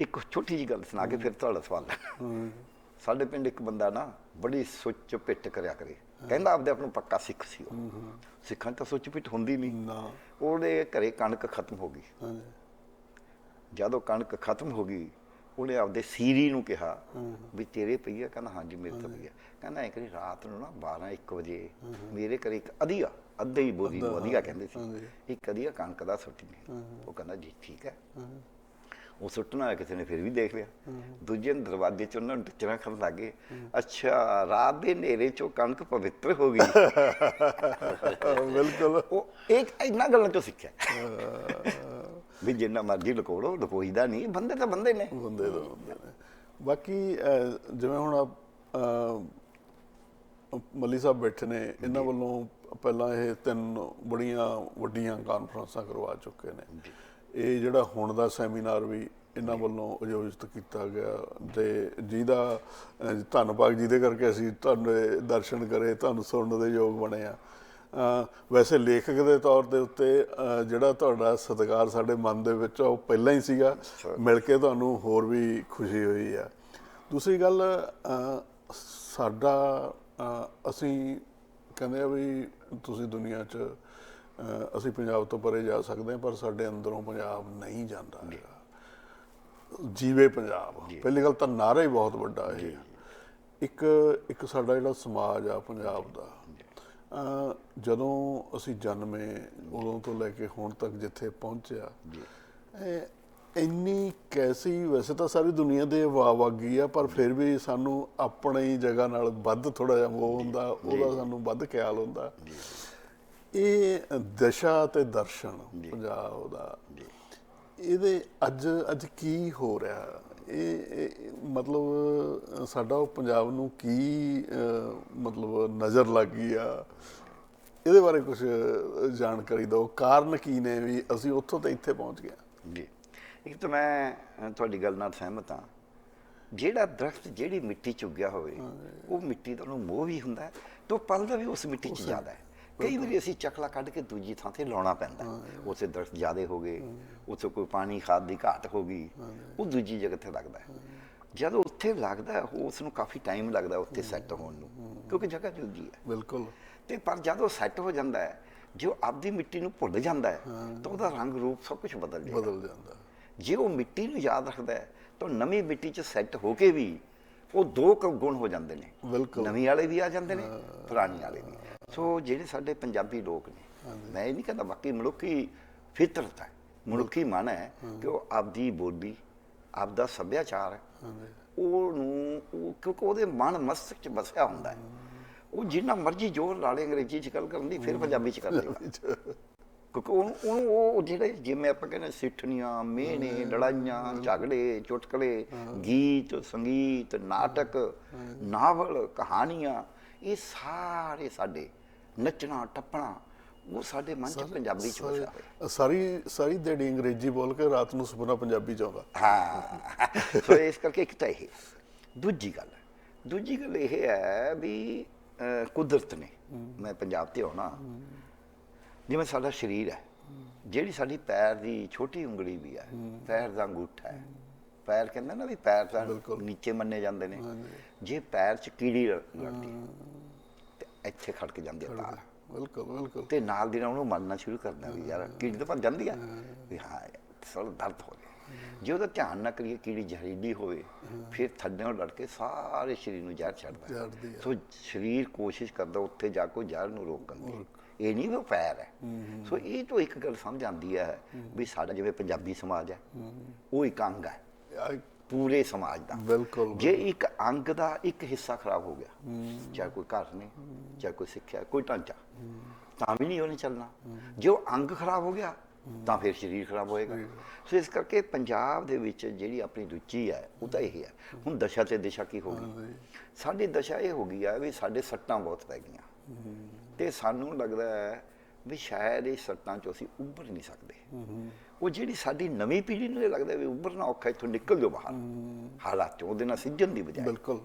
ਇੱਕ ਛੋਟੀ ਜੀ ਗੱਲ ਸੁਣਾ ਕੇ ਫਿਰ ਤੁਹਾਡਾ ਸਵਾਲ। ਸਾਡੇ ਪਿੰਡ ਇੱਕ ਬੰਦਾ ਨਾ ਬੜੀ ਸੁੱਚ ਪਿੱਟ ਕਰਿਆ ਕਰੇ। ਕਹਿੰਦਾ ਆਪਦੇ ਆਪ ਨੂੰ ਪੱਕਾ ਸਿੱਖ ਸੀ ਉਹ। ਸਿੱਖਾਂ ਤਾਂ ਸੁੱਚ ਪਿੱਟ ਹੁੰਦੀ ਨਹੀਂ। ਨਾ। ਉਹਦੇ ਘਰੇ ਕਣਕ ਖਤਮ ਹੋ ਗਈ। ਹਾਂਜੀ। ਜਦੋਂ ਕਣਕ ਖਤਮ ਹੋ ਗਈ ਉਹਨੇ ਆਪਦੇ ਸੀਰੀ ਨੂੰ ਕਿਹਾ ਵੀ ਤੇਰੇ ਪਈ ਆ ਕਹਿੰਦਾ ਹਾਂਜੀ ਮੇਰੇ ਤੋਂ ਪਈ ਆ ਕਹਿੰਦਾ ਇੱਕ ਵਾਰੀ ਰਾਤ ਨੂੰ ਨਾ 12 1 ਵਜੇ ਮੇਰੇ ਘਰੇ ਇੱਕ ਅਧੀਆ ਅੱਧੇ ਹੀ ਬੋਰੀ ਨੂੰ ਅਧੀਆ ਕਹਿੰਦੇ। ਸੀ। ਇੱਕ ਅਧੀਆ ਕਣਕ ਦਾ ਸੁੱਟੀ ਉਹ ਕਹਿੰਦਾ ਜੀ ਠੀਕ ਹੈ। ਉਹ ਸੁੱਟਣਾ ਹੋਇਆ ਕਿਸੇ ਨੇ ਫਿਰ ਵੀ ਦੇਖ ਲਿਆ। ਦੂਜੇ ਦਿਨ ਦਰਵਾਜ਼ੇ ਚ ਉਹਨਾਂ ਨੂੰ ਟਿਚਰਾਂ ਲੱਗੇ ਅੱਛਾ ਰਾਤ ਦੇ ਹਨੇਰੇ ਚੋਂ ਕਣਕ ਪਵਿੱਤਰ ਹੋ ਗਈ। ਬਿਲਕੁਲ। ਉਹ ਇੱਕ ਇੰਨਾ ਗੱਲਾਂ ਤੋਂ ਸਿੱਖਿਆ। ਵੀ ਜਿੰਨਾ ਮਰਜ਼ੀ ਲਕੋੜੋ ਲਕੋਈਦਾ ਨਹੀਂ। ਬੰਦੇ ਤਾਂ ਬੰਦੇ ਨੇ। ਬੰਦੇ ਦਾ ਬੰਦੇ ਨੇ। ਬਾਕੀ ਜਿਵੇਂ ਹੁਣ ਮੱਲੀ ਸਾਹਿਬ ਬੈਠੇ ਨੇ ਇਹਨਾਂ ਵੱਲੋਂ ਪਹਿਲਾਂ ਇਹ ਤਿੰਨ ਬੜੀਆਂ ਵੱਡੀਆਂ ਕਾਨਫਰੰਸਾਂ ਕਰਵਾ ਚੁੱਕੇ ਨੇ। ਇਹ ਜਿਹੜਾ ਹੁਣ ਦਾ ਸੈਮੀਨਾਰ ਵੀ ਇਹਨਾਂ ਵੱਲੋਂ ਆਯੋਜਿਤ ਕੀਤਾ ਗਿਆ ਤੇ ਜਿਹਦਾ ਧੰਨਵਾਦ ਜਿਹਦੇ ਕਰਕੇ ਅਸੀਂ ਤੁਹਾਨੂੰ ਦਰਸ਼ਨ ਕਰੇ ਤੁਹਾਨੂੰ ਸੁਣਨ ਦੇ ਯੋਗ ਬਣੇ ਆ। ਵੈਸੇ ਲੇਖਕ ਦੇ ਤੌਰ ਦੇ ਉੱਤੇ ਜਿਹੜਾ ਤੁਹਾਡਾ ਸਤਿਕਾਰ ਸਾਡੇ ਮਨ ਦੇ ਵਿੱਚ ਉਹ ਪਹਿਲਾਂ ਹੀ ਸੀਗਾ। ਮਿਲ ਕੇ ਤੁਹਾਨੂੰ ਹੋਰ ਵੀ ਖੁਸ਼ੀ ਹੋਈ ਆ। ਦੂਸਰੀ ਗੱਲ ਸਾਡਾ ਅਸੀਂ ਕਹਿੰਦੇ ਆ ਵੀ ਤੁਸੀਂ ਦੁਨੀਆ 'ਚ ਅਸੀਂ ਪੰਜਾਬ ਤੋਂ ਪਰੇ ਜਾ ਸਕਦੇ ਹਾਂ ਪਰ ਸਾਡੇ ਅੰਦਰੋਂ ਪੰਜਾਬ ਨਹੀਂ ਜਾਂਦਾ ਹੈਗਾ। ਜੀਵੇ ਪੰਜਾਬ। ਪਹਿਲੀ ਗੱਲ ਤਾਂ ਨਾਰਾ ਹੀ ਬਹੁਤ ਵੱਡਾ ਹੈ। ਇੱਕ ਇੱਕ ਸਾਡਾ ਜਿਹੜਾ ਸਮਾਜ ਆ ਪੰਜਾਬ ਦਾ ਜਦੋਂ ਅਸੀਂ ਜਨਮੇ ਉਦੋਂ ਤੋਂ ਲੈ ਕੇ ਹੁਣ ਤੱਕ ਜਿੱਥੇ ਪਹੁੰਚਿਆ ਇੰਨੀ ਕੈਸੀ ਵੈਸੇ ਤਾਂ ਸਾਰੀ ਦੁਨੀਆ ਦੇ ਵਾਹ ਵਾਗੀ ਆ ਪਰ ਫਿਰ ਵੀ ਸਾਨੂੰ ਆਪਣੀ ਜਗ੍ਹਾ ਨਾਲ ਵੱਧ ਥੋੜਾ ਜਿਹਾ ਉਹ ਹੁੰਦਾ ਉਹਦਾ ਸਾਨੂੰ ਵੱਧ ਖਿਆਲ ਹੁੰਦਾ। ਇਹ ਦਸ਼ਾ ਤੇ ਦਰਸ਼ਨ ਪੰਜਾਬ ਦਾ। ਇਹਦੇ ਅੱਜ ਅੱਜ ਕੀ ਹੋ ਰਿਹਾ? ਇਹ ਮਤਲਬ ਸਾਡਾ ਉਹ ਪੰਜਾਬ ਨੂੰ ਕੀ ਮਤਲਬ ਨਜ਼ਰ ਲੱਗ ਗਈ ਆ? ਇਹਦੇ ਬਾਰੇ ਕੁਝ ਜਾਣਕਾਰੀ ਦਿਓ। ਕਾਰਨ ਕੀ ਨੇ ਵੀ ਅਸੀਂ ਉੱਥੋਂ ਤੇ ਇੱਥੇ ਪਹੁੰਚ ਗਏ ਜੀ। ਇੱਕ ਤਾਂ ਮੈਂ ਤੁਹਾਡੀ ਗੱਲ ਨਾਲ ਸਹਿਮਤ ਹਾਂ। ਜਿਹੜਾ ਦਰਖਤ ਜਿਹੜੀ ਮਿੱਟੀ ਚ ਉੱਗਿਆ ਹੋਵੇ ਉਹ ਮਿੱਟੀ ਦਾ ਉਹਨੂੰ ਮੋਹ ਵੀ ਹੁੰਦਾ ਤੇ ਉਹ ਪਲਦਾ ਵੀ ਉਸ ਮਿੱਟੀ ਚ ਜ਼ਿਆਦਾ ਹੈ। ਕਈ ਵਾਰੀ ਅਸੀਂ ਚੱਕਲਾ ਕੱਢ ਕੇ ਦੂਜੀ ਥਾਂ ਤੇ ਲਾਉਣਾ ਪੈਂਦਾ। ਉੱਥੇ ਦਰਖਤ ਜ਼ਿਆਦੇ ਹੋ ਗਏ ਉੱਥੇ ਕੋਈ ਪਾਣੀ ਖਾਦ ਦੀ ਘਾਟ ਹੋ ਗਈ ਉਹ ਦੂਜੀ ਜਗ੍ਹਾ ਤੇ ਲੱਗਦਾ ਜਦੋਂ ਉੱਥੇ ਲੱਗਦਾ ਉਸ ਨੂੰ ਕਾਫੀ ਟਾਈਮ ਲੱਗਦਾ ਉੱਥੇ ਸੈੱਟ ਹੋਣ ਨੂੰ ਕਿਉਂਕਿ ਜਗ੍ਹਾ ਜੁਗੀ ਹੈ। ਬਿਲਕੁਲ। ਤੇ ਪਰ ਜਦੋਂ ਸੈੱਟ ਹੋ ਜਾਂਦਾ ਹੈ ਜੋ ਆਪਦੀ ਮਿੱਟੀ ਨੂੰ ਭੁੱਲ ਜਾਂਦਾ ਹੈ ਤਾਂ ਉਹਦਾ ਰੰਗ ਰੂਪ ਸਭ ਕੁਝ ਬਦਲ ਜਾਂਦਾ ਬਦਲ ਜਾਂਦਾ ਜੇ ਉਹ ਮਿੱਟੀ ਨੂੰ ਯਾਦ ਰੱਖਦਾ ਹੈ ਤਾਂ ਨਵੀਂ ਮਿੱਟੀ 'ਚ ਸੈੱਟ ਹੋ ਕੇ ਵੀ ਉਹ ਦੋ ਗੁਣ ਹੋ ਜਾਂਦੇ ਨੇ। ਬਿਲਕੁਲ। ਨਵੀਂ ਵਾਲੇ ਵੀ ਆ ਜਾਂਦੇ ਨੇ ਪੁਰਾਣੀ ਵਾਲੇ ਵੀ ਸੋ ਜਿਹੜੇ ਸਾਡੇ ਪੰਜਾਬੀ ਲੋਕ ਨੇ ਮੈਂ ਇਹ ਨਹੀਂ ਕਹਿੰਦਾ ਬਾਕੀ ਮਨੁੱਖੀ ਫਿਤਰਤ ਹੈ ਮਨੁੱਖੀ ਮਨ ਹੈ ਕਿ ਉਹ ਆਪਦੀ ਬੋਲੀ ਆਪਦਾ ਸੱਭਿਆਚਾਰ ਹੈ। ਉਹਨੂੰ ਉਹ ਕਿਉਂਕਿ ਉਹਦੇ ਮਨ ਮਸਤਕ 'ਚ ਵਸਿਆ ਹੁੰਦਾ ਹੈ। ਉਹ ਜਿੰਨਾ ਮਰਜ਼ੀ ਜ਼ੋਰ ਲਾ ਲੇ ਅੰਗਰੇਜ਼ੀ 'ਚ ਗੱਲ ਕਰਨ ਦੀ ਫਿਰ ਪੰਜਾਬੀ 'ਚ ਕਰ ਲੇਗਾ ਕਿਉਂਕਿ ਉਹਨੂੰ ਉਹ ਜਿਹੜੇ ਜਿਵੇਂ ਆਪਾਂ ਕਹਿੰਦੇ ਸਿੱਠਣੀਆਂ ਮਿਹਣੇ ਲੜਾਈਆਂ ਝਗੜੇ ਚੁਟਕਲੇ ਗੀਤ ਸੰਗੀਤ ਨਾਟਕ ਨਾਵਲ ਕਹਾਣੀਆਂ ਇਹ ਸਾਰੇ ਸਾਡੇ ਨੱਚਣਾ ਟੱਪਣਾ ਉਹ ਸਾਡੇ ਮਨ 'ਚ ਪੰਜਾਬੀ 'ਚ ਵਸਿਆ ਹੋਇਆ। ਸਾਰੀ ਸਾਰੀ ਦਿਹਾੜੀ ਅੰਗਰੇਜ਼ੀ ਬੋਲ ਕੇ ਰਾਤ ਨੂੰ ਸੁਪਨਾ ਪੰਜਾਬੀ ਚ ਆਉਂਦਾ। ਹਾਂ। ਸੋ ਇਸ ਕਰਕੇ ਇੱਕ ਤਾਂ ਇਹ। ਦੂਜੀ ਗੱਲ ਦੂਜੀ ਗੱਲ ਇਹ ਹੈ ਵੀ ਕੁਦਰਤ ਨੇ ਮੈਂ ਪੰਜਾਬ ਤੇ ਆਉਣਾ ਜਿਵੇਂ ਸਾਡਾ ਸਰੀਰ ਹੈ ਜਿਹੜੀ ਸਾਡੀ ਪੈਰ ਦੀ ਛੋਟੀ ਉਂਗਲੀ ਵੀ ਹੈ ਪੈਰ ਦਾ ਅੰਗੂਠਾ ਹੈ ਪੈਰ ਕਹਿੰਦੇ ਨਾ ਵੀ ਪੈਰ ਤਾਂ ਨੀਚੇ ਮੰਨੇ ਜਾਂਦੇ ਨੇ। ਜੇ ਪੈਰ 'ਚ ਕੀੜੀ ਤੇ ਇੱਥੇ ਖੜਕ ਜਾਂਦੀ ਤਾਰ ਬਿਲਕੁਲ ਬਿਲਕੁਲ। ਤੇ ਨਾਲ ਦੀ ਨਾਲ ਉਹਨੂੰ ਮੰਨਣਾ ਸ਼ੁਰੂ ਕਰਦਾ ਵੀ ਯਾਰ ਕੀੜੀ ਤਾਂ ਭੱਜ ਜਾਂਦੀ ਆ। ਵੀ ਹਾਂ ਥੋੜਾ ਦਰਦ ਹੋ ਗਿਆ। ਜੇ ਉਹਦਾ ਧਿਆਨ ਨਾ ਕਰੀਏ ਕੀੜੀ ਜ਼ਹਿਰੀਲੀ ਹੋਵੇ ਫਿਰ ਥੱਲੇ ਲੜ ਕੇ ਸਾਰੇ ਸਰੀਰ ਨੂੰ ਜ਼ਹਿਰ ਛੱਡਦਾ। ਆ। ਸੋ ਸਰੀਰ ਕੋਸ਼ਿਸ਼ ਕਰਦਾ ਉੱਥੇ ਜਾ ਕੇ ਜ਼ਹਿਰ ਨੂੰ ਰੋਕਣ ਦੀ ਇਹ ਨਹੀਂ ਉਹ ਪੈਰ ਹੈ। ਸੋ ਇਹ ਤੋਂ ਇੱਕ ਗੱਲ ਸਮਝ ਆਉਂਦੀ ਹੈ ਵੀ ਸਾਡਾ ਜਿਵੇਂ ਪੰਜਾਬੀ ਸਮਾਜ ਹੈ ਉਹ ਇੱਕ ਅੰਗ ਹੈ। ਆ, ਪੂਰੇ ਸਮਾਜ ਦਾ। ਬਿਲਕੁਲ ਜੇ ਇੱਕ ਅੰਗ ਦਾ ਇੱਕ ਹਿੱਸਾ ਖਰਾਬ ਹੋ ਗਿਆ ਚਾਹੇ ਕੋਈ ਘਰ ਨੇ ਚਾਹੇ ਕੋਈ ਸਿੱਖਿਆ ਕੋਈ ਢਾਂਚਾ ਤਾਂ ਵੀ ਨਹੀਂ ਉਹਨੇ ਚੱਲਣਾ। ਜੇ ਉਹ ਅੰਗ ਖਰਾਬ ਹੋ ਗਿਆ ਤਾਂ ਫਿਰ ਸਰੀਰ ਖਰਾਬ ਹੋਏਗਾ। ਸੋ ਇਸ ਕਰਕੇ ਪੰਜਾਬ ਦੇ ਵਿੱਚ ਜਿਹੜੀ ਆਪਣੀ ਰੁਚੀ ਹੈ ਉਹ ਤਾਂ ਇਹ ਹੈ। ਹੁਣ ਦਸ਼ਾ ਤੇ ਦਿਸ਼ਾ ਕੀ ਹੋ ਗਈ? ਸਾਡੀ ਦਸ਼ਾ ਇਹ ਹੋ ਗਈ ਹੈ ਵੀ ਸਾਡੇ ਸੱਟਾਂ ਬਹੁਤ ਪੈ ਗਈਆਂ। ਤੇ ਸਾਨੂੰ ਲੱਗਦਾ ਹੈ ਵੀ ਸ਼ਾਇਦ ਇਹ ਸੱਟਾਂ ਚੋਂ ਅਸੀਂ ਉੱਭਰ ਨਹੀਂ ਸਕਦੇ। ਉਹ ਜਿਹੜੀ ਸਾਡੀ ਨਵੀਂ ਪੀੜ੍ਹੀ ਨੂੰ ਇਹ ਲੱਗਦਾ ਵੀ ਉੱਭਰਨਾ ਔਖਾ ਇੱਥੋਂ ਨਿਕਲ ਜਾਓ ਬਾਹਰ। ਹਾਲਾਤ ਚੋਂ ਉਹਦੇ ਨਾਲ ਸਿੱਝਣ ਦੀ ਬਜਾਏ। ਬਿਲਕੁਲ।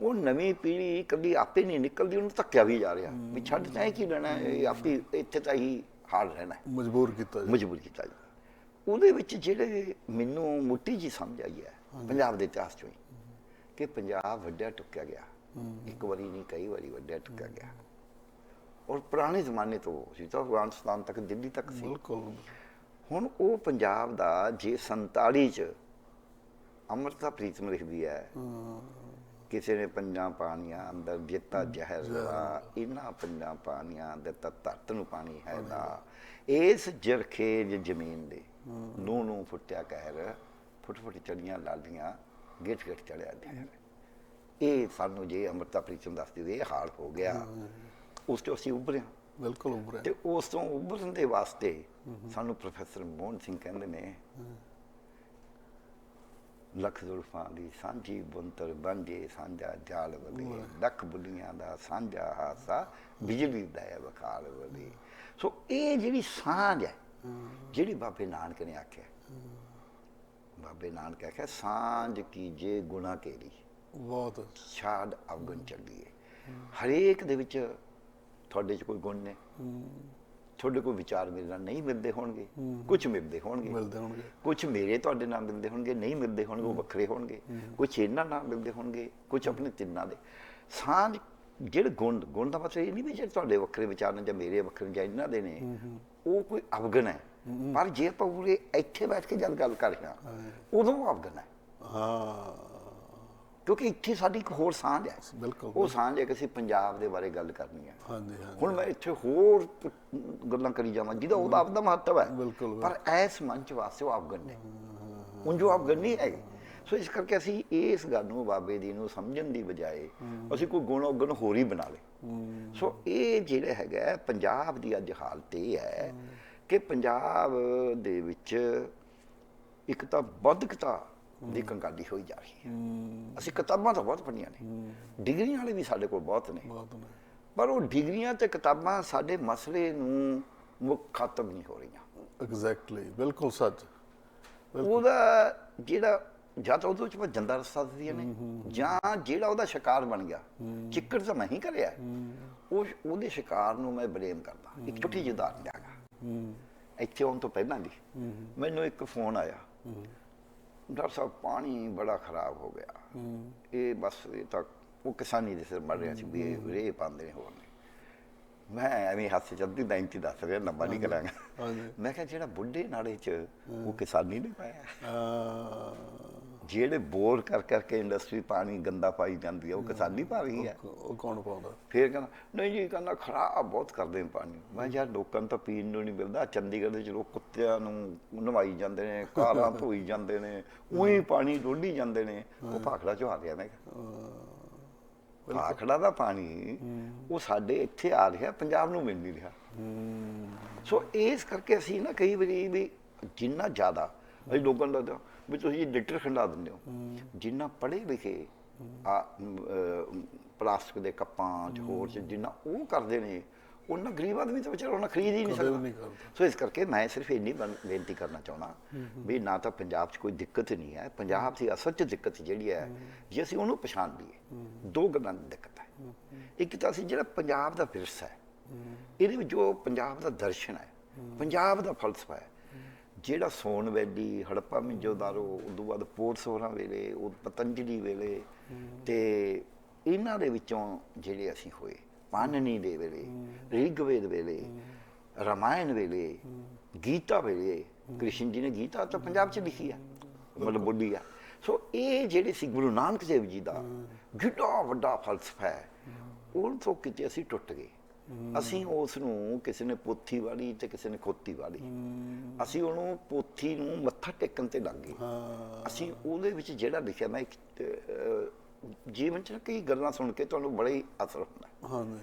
ਉਹ ਨਵੀਂ ਪੀੜ੍ਹੀ ਕਦੀ ਆਪੇ ਨਹੀਂ ਨਿਕਲਦੀ ਉਹਨੂੰ ਧੱਕਿਆ ਵੀ ਜਾ ਰਿਹਾ। ਵੀ ਛੱਡ ਤਾਂ ਇਹ ਕੀ ਲੈਣਾ ਹੈ, ਇਹ ਆਪੇ ਇੱਥੇ ਤਾਂ ਹੀ ਹਾਲ ਰਹਿਣਾ ਮਜਬੂਰ ਕੀਤਾ ਜੀ ਮਜਬੂਰ ਕੀਤਾ ਜੀ ਉਹਦੇ ਵਿੱਚ ਜਿਹੜੇ ਮੈਨੂੰ ਮੋਟੀ ਜੀ ਸਮਝ ਆਈ ਹੈ ਪੰਜਾਬ ਦੇ ਇਤਿਹਾਸ ਚੋਂ ਕਿ ਪੰਜਾਬ ਵੱਡਿਆ ਟੁੱਕਿਆ ਗਿਆ। ਇੱਕ ਵਾਰੀ ਨਹੀਂ ਕਈ ਵਾਰੀ ਵੱਡਿਆ ਟੁੱਕਿਆ ਗਿਆ। ਔਰ ਪੁਰਾਣੇ ਜ਼ਮਾਨੇ ਤੋਂ ਸੀ ਤਾਂ ਅਫਗਾਨਿਸਤਾਨ ਤੱਕ ਦਿੱਲੀ ਤੱਕ ਸੀ। ਬਿਲਕੁਲ। ਹੁਣ ਉਹ ਪੰਜਾਬ ਦਾ ਜੇ 47 ਚ ਅੰਮ੍ਰਿਤਾ ਪ੍ਰੀਤਮ ਲਿਖਦੀ ਹੈ। ਕਿਸੇ ਨੇ ਪੰਜਾਂ ਪਾਣੀਆਂ ਅੰਦਰ ਦਿੱਤਾ ਜ਼ਹਿਰ ਦਾ ਇਹਨਾਂ ਪੰਜਾਂ ਪਾਣੀਆਂ ਦਿੱਤਾ ਧਰਤ ਨੂੰ ਪਾਣੀ ਹੈ ਦਾ। ਇਸ ਜਰਖੇ ਜ ਜ਼ਮੀਨ ਦੇ ਨੂੰ ਨੂੰ ਫੁੱਟਿਆ ਕਹਿਰ ਫੁੱਟ ਫੁੱਟ ਚੜੀਆਂ ਲਾਲੀਆਂ ਗਿੱਟ ਗਿੱਟ ਚੜਿਆ ਧਿਆਨ ਇਹ ਸਾਨੂੰ ਜੇ ਅੰਮ੍ਰਿਤਾ ਪ੍ਰੀਤਮ ਦੱਸਦੀ ਇਹ ਹਾਲ ਹੋ ਗਿਆ। ਉਸ ਤੋਂ ਅਸੀਂ ਉੱਭਰਿਆ ਬਿਲਕੁਲ ਉਭਰਿਆ ਤੇ ਉਸ ਤੋਂ ਉੱਭਰਨ ਦੇ ਵਾਸਤੇ ਸਾਨੂੰ ਪ੍ਰੋਫੈਸਰ ਮੋਹਨ ਸਿੰਘ ਕਹਿੰਦੇ ਨੇ ਲੱਖ ਜ਼ੁਲਫਾਂ ਦੀ ਸਾਂਝੀ ਬੁੰਤਰ ਬੰਜੇ ਸਾਂਝਾ ਜਾਲ ਵਲੇ ਲੱਖ ਬੁੱਲੀਆਂ ਦਾ ਸਾਂਝਾ ਹਾਸਾ ਬਿਜਲੀ ਦਾ ਹੈ ਵਕਾਲ ਵਲੇ ਸੋ ਇਹ ਜਿਹੜੀ ਸਾਂਝ ਹੈ ਜਿਹੜੀ ਬਾਬੇ ਨਾਨਕ ਨੇ ਆਖਿਆ ਬਾਬੇ ਨਾਨਕ ਆਖਿਆ ਸਾਂਝ ਕੀਜੇ ਗੁਨਾ ਕੇਰੀ। ਬਹੁਤ। ਛਾੜ ਅਵਗਣ ਚੱਲੀਏ ਹਰੇਕ ਦੇ ਵਿੱਚ ਤੁਹਾਡੇ 'ਚ ਕੋਈ ਗੁਣ ਨੇ? ਤੁਹਾਡੇ ਕੋਈ ਵਿਚਾਰ ਮੇਰੇ ਨਾਲ ਨਹੀਂ ਮਿਲਦੇ ਹੋਣਗੇ। ਕੁਝ ਮਿਲਦੇ ਹੋਣਗੇ। ਮਿਲਦੇ ਹੋਣਗੇ। ਕੁਝ ਮੇਰੇ ਤੁਹਾਡੇ ਨਾਲ ਮਿਲਦੇ ਹੋਣਗੇ ਨਹੀਂ ਮਿਲਦੇ ਹੋਣਗੇ ਉਹ ਵੱਖਰੇ ਹੋਣਗੇ। ਕੁਝ ਇਹਨਾਂ ਨਾਲ ਮਿਲਦੇ ਹੋਣਗੇ ਕੁਝ ਆਪਣੇ ਤਿੰਨਾਂ ਦੇ। ਸਾਂਝ ਜਿਹੜੇ ਗੁਣ ਗੁਣ ਦਾ ਮਤਲਬ ਇਹ ਨਹੀਂ ਵੀ ਜਿਹੜੇ ਤੁਹਾਡੇ ਵੱਖਰੇ ਵਿਚਾਰ ਨੇ ਜਾਂ ਮੇਰੇ ਵੱਖਰੇ ਜਾਂ ਇਹਨਾਂ ਦੇ ਨੇ ਉਹ ਕੋਈ ਅਵਗਣ ਹੈ। ਪਰ ਜੇ ਆਪਾਂ ਪੂਰੇ ਇੱਥੇ ਬੈਠ ਕੇ ਜਦ ਗੱਲ ਕਰ ਰਹੇ ਹਾਂ। ਉਦੋਂ ਅਵਗਣ ਹੈ। ਹਾਂ। ਕਿਉਂਕਿ ਇੱਥੇ ਸਾਡੀ ਇੱਕ ਹੋਰ ਸਾਂਝ ਹੈ। ਬਿਲਕੁਲ ਉਹ ਸਾਂਝ ਹੈ ਕਿ ਅਸੀਂ ਪੰਜਾਬ ਦੇ ਬਾਰੇ ਗੱਲ ਕਰਨੀ ਹੈ। ਹਾਂਜੀ ਹਾਂਜੀ ਹੁਣ ਮੈਂ ਇੱਥੇ ਹੋਰ ਗੱਲਾਂ ਕਰੀ ਜਾਵਾਂ ਜਿਹਦਾ ਉਹਦਾ ਆਪਦਾ ਮਹੱਤਵ ਹੈ। ਬਿਲਕੁਲ, ਪਰ ਐਸ ਮੰਚ ਵਾਸਤੇ ਉਹ ਅਫਗਨ ਨੇ। ਉਹ ਅਫਗਨ ਨਹੀਂ ਹੈਗੇ ਸੋ ਇਸ ਕਰਕੇ ਅਸੀਂ ਇਸ ਗੱਲ ਨੂੰ ਬਾਬੇ ਦੀ ਨੂੰ ਸਮਝਣ ਦੀ ਬਜਾਏ ਅਸੀਂ ਕੋਈ ਗੁਣ ਔਗਣ ਹੋਰ ਹੀ ਬਣਾ ਲੇ ਸੋ ਇਹ ਜਿਹੜਾ ਹੈਗਾ ਹੈ, ਪੰਜਾਬ ਦੀ ਅੱਜ ਹਾਲਤ ਇਹ ਹੈ। ਕਿ ਪੰਜਾਬ ਦੇ ਵਿੱਚ ਇੱਕ ਤਾਂ ਬੌਧਿਕਤਾ ਦੀ ਕੰਗਾਲੀ ਹੋਈ ਜਾ ਰਹੀ ਹੈ। ਅਸੀਂ ਕਿਤਾਬਾਂ ਤਾਂ ਬਹੁਤ ਪੜ੍ਹੀਆਂ ਨੇ। ਡਿਗਰੀਆਂ ਵਾਲੇ ਵੀ ਸਾਡੇ ਕੋਲ ਬਹੁਤ ਨੇ। ਪਰ ਉਹ ਡਿਗਰੀਆਂ ਤੇ ਕਿਤਾਬਾਂ ਸਾਡੇ ਮਸਲੇ ਨੂੰ ਮੁੱਖ ਖਤਮ ਨਹੀਂ ਹੋ ਰਹੀਆਂ। ਐਗਜ਼ੈਕਟਲੀ ਬਿਲਕੁਲ ਸੱਚ। ਉਹਦਾ ਜਿਹੜਾ ਜਾਂ ਤਾਂ ਉਹਦੇ ਚ ਭੱਜਣ ਦਾ ਰਸਤਾ ਦਿੰਦੀਆਂ ਨੇ। ਜਾਂ ਜਿਹੜਾ ਉਹਦਾ ਸ਼ਿਕਾਰ ਬਣ ਗਿਆ। ਚਿੱਕੜ ਤਾਂ ਮੈਂ ਹੀ ਕਰਿਆ। ਉਹ ਉਹਦੇ ਸ਼ਿਕਾਰ ਨੂੰ ਮੈਂ ਬਲੇਮ ਕਰਦਾ। ਇੱਕ ਛੋਟੀ ਜਿਹੀ ਉਦਾਹਰਨ ਦਿਆਂਗਾ ਇੱਥੇ ਆਉਣ ਤੋਂ ਪਹਿਲਾਂ ਦੀ ਮੈਨੂੰ ਇੱਕ ਫੋਨ ਆਇਆ। ਡਾਕਟਰ ਸਾਹਿਬ ਪਾਣੀ ਬੜਾ ਖਰਾਬ ਹੋ ਗਿਆ। ਇਹ ਬਸ ਇਹ ਤਾਂ ਉਹ ਕਿਸਾਨੀ ਦੇ ਸਿਰ ਮਰ ਰਿਹਾ ਸੀ ਵੀ ਇਹ ਰੇ ਪਾਉਂਦੇ ਨੇ ਹੋਰ ਨੇ ਮੈਂ ਐਵੇਂ ਹੱਥ ਚੱਲਦੀ ਬੈਂਤੀ ਦੱਸ ਰਿਹਾ ਲੰਬਾ ਨਹੀਂ ਕਰਾਂਗਾ। ਮੈਂ ਕਿਹਾ ਜਿਹੜਾ ਬੁੱਢੇ ਨਾਲੇ ਚ ਉਹ ਕਿਸਾਨੀ ਨੇ ਪਾਇਆ। ਜਿਹੜੇ ਬੋਰ ਕਰ ਕਰਕੇ ਇੰਡਸਟਰੀ ਪਾਣੀ ਗੰਦਾ ਪਾਈ ਜਾਂਦੀ ਹੈ ਉਹ ਕਿਸਾਨੀ ਪਾ ਰਹੀ ਹੈ ਉਹ ਕੌਣ ਪਾਉਂਦਾ? ਫਿਰ ਕਹਿੰਦਾ ਨਹੀਂ ਜੀ ਕਹਿੰਦਾ ਖਰਾਬ ਬਹੁਤ ਕਰਦੇ ਨੇ ਪਾਣੀ। ਮੈਂ ਯਾਰ ਲੋਕਾਂ ਤਾਂ ਪੀਣ ਨੂੰ ਨਹੀਂ ਮਿਲਦਾ। ਚੰਡੀਗੜ੍ਹ ਦੇ ਲੋਕ ਕੁੱਤਿਆਂ ਨੂੰ ਨਵਾਈ ਜਾਂਦੇ ਨੇ ਕਾਰਾਂ ਧੋਈ ਜਾਂਦੇ ਨੇ ਉਹੀ ਪਾਣੀ ਡੋਲੀ ਜਾਂਦੇ ਨੇ। ਉਹ ਭਾਖੜਾ ਚੋਂ ਆ ਗਿਆ ਮੈਂ ਭਾਖੜਾ ਦਾ ਪਾਣੀ ਉਹ ਸਾਡੇ ਇੱਥੇ ਆ ਰਿਹਾ ਪੰਜਾਬ ਨੂੰ ਮਿਲ ਨਹੀਂ ਰਿਹਾ। ਸੋ ਇਸ ਕਰਕੇ ਅਸੀਂ ਨਾ ਕਈ ਵਾਰੀ ਵੀ ਜਿੰਨਾ ਜ਼ਿਆਦਾ ਅਸੀਂ ਲੋਕਾਂ ਲੱਗਦਾ ਵੀ ਤੁਸੀਂ ਲਿਟਰ ਖੰਡਾ ਦਿੰਦੇ ਹੋ। ਜਿੰਨਾ ਪੜ੍ਹੇ ਲਿਖੇ ਆ ਪਲਾਸਟਿਕ ਦੇ ਕੱਪਾਂ ਚ ਹੋਰ ਚ ਜਿੰਨਾ ਉਹ ਕਰਦੇ ਨੇ ਉਹਨਾਂ ਗਰੀਬ ਆਦਮੀ ਤਾਂ ਵਿਚਾਰਾ ਉਹਨਾਂ ਖਰੀਦ ਹੀ ਨਹੀਂ ਸਕਦਾ। ਸੋ ਇਸ ਕਰਕੇ ਮੈਂ ਸਿਰਫ ਇੰਨੀ ਬਨ- ਬੇਨਤੀ ਕਰਨਾ ਚਾਹਣਾ ਵੀ ਨਾ ਤਾਂ ਪੰਜਾਬ 'ਚ ਕੋਈ ਦਿੱਕਤ ਨਹੀਂ ਹੈ ਪੰਜਾਬ ਦੀ ਅਸਲ 'ਚ ਦਿੱਕਤ ਜਿਹੜੀ ਹੈ ਜੇ ਅਸੀਂ ਉਹਨੂੰ ਪਛਾਣ ਲਈਏ ਦੋ ਗੱਲਾਂ ਦੀ ਦਿੱਕਤ ਹੈ। ਇੱਕ ਤਾਂ ਅਸੀਂ ਜਿਹੜਾ ਪੰਜਾਬ ਦਾ ਵਿਰਸਾ ਹੈ ਇਹਦੇ ਵਿੱਚ ਜੋ ਪੰਜਾਬ ਦਾ ਦਰਸ਼ਨ ਹੈ। ਪੰਜਾਬ ਦਾ ਫਲਸਫਾ ਹੈ ਜਿਹੜਾ ਸੋਨ ਵੈਲੀ ਹੜੱਪਾ ਮਿੰਜੋਦਾਰੋ ਉਦੋਂ ਬਾਅਦ ਪੋਰਟ ਸੋਹਰਾ ਵੇਲੇ ਉਹ ਪਤੰਜਲੀ ਵੇਲੇ ਤੇ ਇਹਨਾਂ ਦੇ ਵਿੱਚੋਂ ਜਿਹੜੇ ਅਸੀਂ ਹੋਏ ਪਾਨਨੀ ਦੇ ਵੇਲੇ ਰਿਗਵੇਦ ਵੇਲੇ ਰਾਮਾਇਣ ਵੇਲੇ ਗੀਤਾ ਵੇਲੇ ਕ੍ਰਿਸ਼ਨ ਜੀ ਨੇ ਗੀਤਾ ਤਾਂ ਪੰਜਾਬ 'ਚ ਲਿਖੀ ਆ ਮਤਲਬ ਬੋਲੀ ਆ। ਸੋ ਇਹ ਜਿਹੜੇ ਸੀ ਗੁਰੂ ਨਾਨਕ ਦੇਵ ਜੀ ਦਾ ਜਿਹੜਾ ਵੱਡਾ ਫਲਸਫਾ ਹੈ ਉਹ ਤੋਂ ਕਿਤੇ ਅਸੀਂ ਟੁੱਟ ਗਏ। ਅਸੀਂ ਉਸ ਨੂੰ ਕਿਸੇ ਨੇ ਪੋਥੀ ਵਾਲੀ ਤੇ ਕਿਸੇ ਨੇ ਖੋਤੀ ਵਾਲੀ। ਅਸੀਂ ਉਹਨੂੰ ਪੋਥੀ ਨੂੰ ਮੱਥਾ ਟੇਕਣ ਤੇ ਲੱਗ ਗਏ। ਅਸੀਂ ਉਹਦੇ ਵਿੱਚ ਜਿਹੜਾ ਲਿਖਿਆ ਮੈਂ ਜੀਵਨ ਚ ਕਈ ਗੱਲਾਂ ਸੁਣ ਕੇ ਤੁਹਾਨੂੰ ਬੜਾ ਹੀ ਅਸਰ ਹੁੰਦਾ। ਹਾਂਜੀ।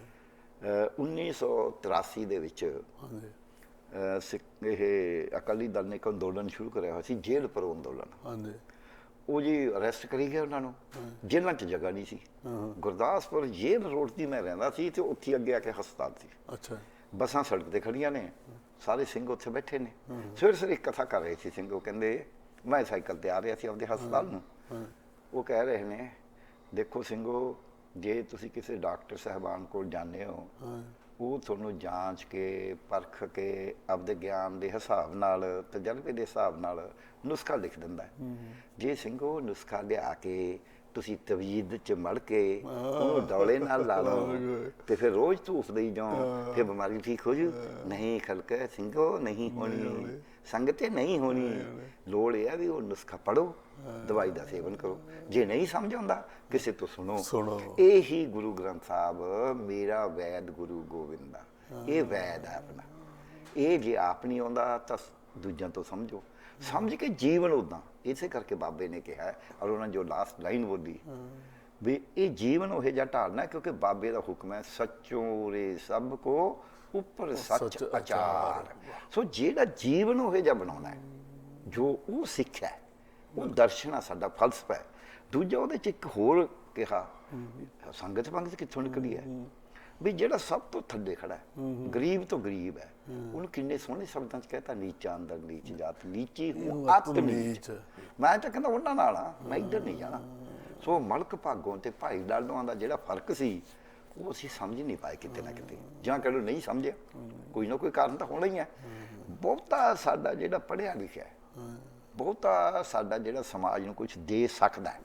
ਅਹ 1983 ਦੇ ਵਿੱਚ ਹਾਂਜੀ। ਇਹ ਅਕਾਲੀ ਦਲ ਨੇ ਇੱਕ ਅੰਦੋਲਨ ਸ਼ੁਰੂ ਕਰਿਆ ਹੋਇਆ ਸੀ ਜੇਲ੍ਹ ਪਰ ਅੰਦੋਲਨ। ਹਾਂਜੀ। ਉਹ ਜੀ ਅਰੈਸਟ ਕਰੀ ਗਏ ਉਹਨਾਂ ਨੂੰ। ਜੇਲ੍ਹਾਂ 'ਚ ਜਗ੍ਹਾ ਨਹੀਂ ਸੀ। ਗੁਰਦਾਸਪੁਰ ਜੇਲ੍ਹ ਰੋਡ ਦੀ ਮੈਂ ਰਹਿੰਦਾ ਸੀ ਤੇ ਉੱਥੇ ਅੱਗੇ ਆ ਕੇ ਹਸਪਤਾਲ ਸੀ। ਅੱਛਾ। ਬੱਸਾਂ ਸੜਕ ਤੇ ਖੜੀਆਂ ਨੇ। ਸਾਰੇ ਸਿੰਘ ਉੱਥੇ ਬੈਠੇ ਨੇ। ਸਵੇਰੇ ਸਵੇਰੇ ਇੱਕ ਕਥਾ ਕਰ ਰਹੇ ਸੀ ਸਿੰਘ ਉਹ ਕਹਿੰਦੇ ਮੈਂ ਸਾਈਕਲ ਤੇ ਆ ਰਿਹਾ ਸੀ ਆਪਦੇ ਹਸਪਤਾਲ ਨੂੰ। ਉਹ ਕਹਿ ਰਹੇ ਨੇ ਦੇਖੋ ਸਿੰਘੋ ਜੇ ਤੁਸੀਂ ਕਿਸੇ ਡਾਕਟਰ ਸਾਹਿਬਾਨ ਕੋਲ ਜਾਂਦੇ ਹੋ। ਉਹ ਤੁਹਾਨੂੰ ਜਾਂਚ ਕੇ ਪਰਖ ਕੇ ਆਪਦੇ ਗਿਆਨ ਦੇ ਹਿਸਾਬ ਨਾਲ ਤਜਰਬੇ ਦੇ ਹਿਸਾਬ ਨਾਲ ਨੁਸਖਾ ਲਿਖ ਦਿੰਦਾ ਹੈ। ਜੇ ਸਿੰਘੋ ਨੁਸਖਾ ਲਿਆ ਕੇ ਤੁਸੀਂ ਤਵੀਦ ਚ ਮੜ ਕੇ ਉਹਨੂੰ ਡੌਲੇ ਨਾਲ ਲਾ ਲਓ ਤੇ ਫਿਰ ਰੋਜ਼ ਧੂਫ ਦੇਈ ਜਾਓ ਫਿਰ ਬਿਮਾਰੀ ਠੀਕ ਹੋ ਜੂ। ਨਹੀਂ ਖਲਕ ਸਿੰਘੋ ਨਹੀਂ ਹੋਣੀ। ਸੰਗ ਤੇ ਨਹੀਂ ਹੋਣੀ। ਲੋੜ ਇਹ ਆ ਵੀ ਉਹ ਨੁਸਖਾ ਪੜੋ ਦਵਾਈ ਦਾ ਸੇਵਨ ਕਰੋ। ਜੇ ਨਹੀਂ ਸਮਝ ਆਉਂਦਾ ਕਿਸੇ ਤੋਂ ਸੁਣੋ। ਸੁਣੋ। ਇਹ ਹੀ ਗੁਰੂ ਗ੍ਰੰਥ ਸਾਹਿਬ ਮੇਰਾ ਵੈਦ ਗੁਰੂ ਗੋਬਿੰਦਾ ਇਹ ਵੈਦ ਹੈ ਆਪਣਾ। ਇਹ ਜੇ ਆਪ ਨਹੀਂ ਆਉਂਦਾ ਤਾਂ ਦੂਜਿਆਂ ਤੋਂ ਸਮਝੋ। ਸਮਝ ਕੇ ਜੀਵਨ ਉਦਾਂ ਇਸੇ ਕਰਕੇ ਬਾਬੇ ਨੇ ਕਿਹਾ ਔਰ ਉਹਨਾਂ ਜੋ ਲਾਸਟ ਲਾਈਨ ਬੋਲੀ ਵੀ ਇਹ ਜੀਵਨ ਉਹ ਜਿਹਾ ਢਾਲਣਾ ਕਿਉਂਕਿ ਬਾਬੇ ਦਾ ਹੁਕਮ ਹੈ ਸੱਚੋ ਰੇ ਸਭ ਕੋ ਉੱਪਰ ਸੱਚ ਸੱਚ ਅਚਾਰ ਸੋ ਜਿਹੜਾ ਜੀਵਨ ਉਹ ਜਿਹਾ ਬਣਾਉਣਾ ਹੈ ਜੋ ਉਹ ਸਿੱਖਿਆ ਹੈ, ਉਹ ਦਰਸ਼ਨ ਆ ਸਾਡਾ ਫਲਸਫਾ ਹੈ ਦੂਜਾ ਉਹਦੇ ਚ ਇੱਕ ਹੋਰ ਕਿਹਾ ਸੰਗਤ ਪੰਗਤ ਕਿੱਥੋਂ ਨਿਕਲੀ ਹੈ ਵੀ ਜਿਹੜਾ ਸਭ ਤੋਂ ਥੱਲੇ ਖੜਾ ਹੈ ਗਰੀਬ ਤੋਂ ਗਰੀਬ ਹੈ ਉਹਨੂੰ ਕਿੰਨੇ ਸੋਹਣੇ ਸ਼ਬਦਾਂ ਚ ਕਹਤਾ ਨੀਚਾ ਅੰਦਰ ਨੀਚ ਜਾਤ ਨੀਚੀ ਹੂੰ ਅਤ ਨੀਚ ਮੈਂ ਤਾਂ ਕਹਿੰਦਾ ਉਹਨਾਂ ਨਾਲ ਆ ਮੈਂ ਇੱਧਰ ਨਹੀਂ ਜਾਣਾ ਸੋ ਮਲਕ ਭਾਗੋਂ ਤੇ ਭਾਈ ਡਾਲੋਂ ਦਾ ਜਿਹੜਾ ਫ਼ਰਕ ਸੀ ਉਹ ਅਸੀਂ ਸਮਝ ਨਹੀਂ ਪਾਏ ਕਿਤੇ ਨਾ ਕਿਤੇ ਜਾਂ ਕਹੋ ਨਹੀਂ ਸਮਝਿਆ ਕੋਈ ਨਾ ਕੋਈ ਕਾਰਨ ਤਾਂ ਹੋਣਾ ਹੀ ਹੈ ਬਹੁਤਾ ਸਾਡਾ ਜਿਹੜਾ ਪੜ੍ਹਿਆ ਲਿਖਿਆ ਬਹੁਤਾ ਸਾਡਾ ਜਿਹੜਾ ਸਮਾਜ ਨੂੰ ਕੁਝ ਦੇ ਸਕਦਾ ਹੈ।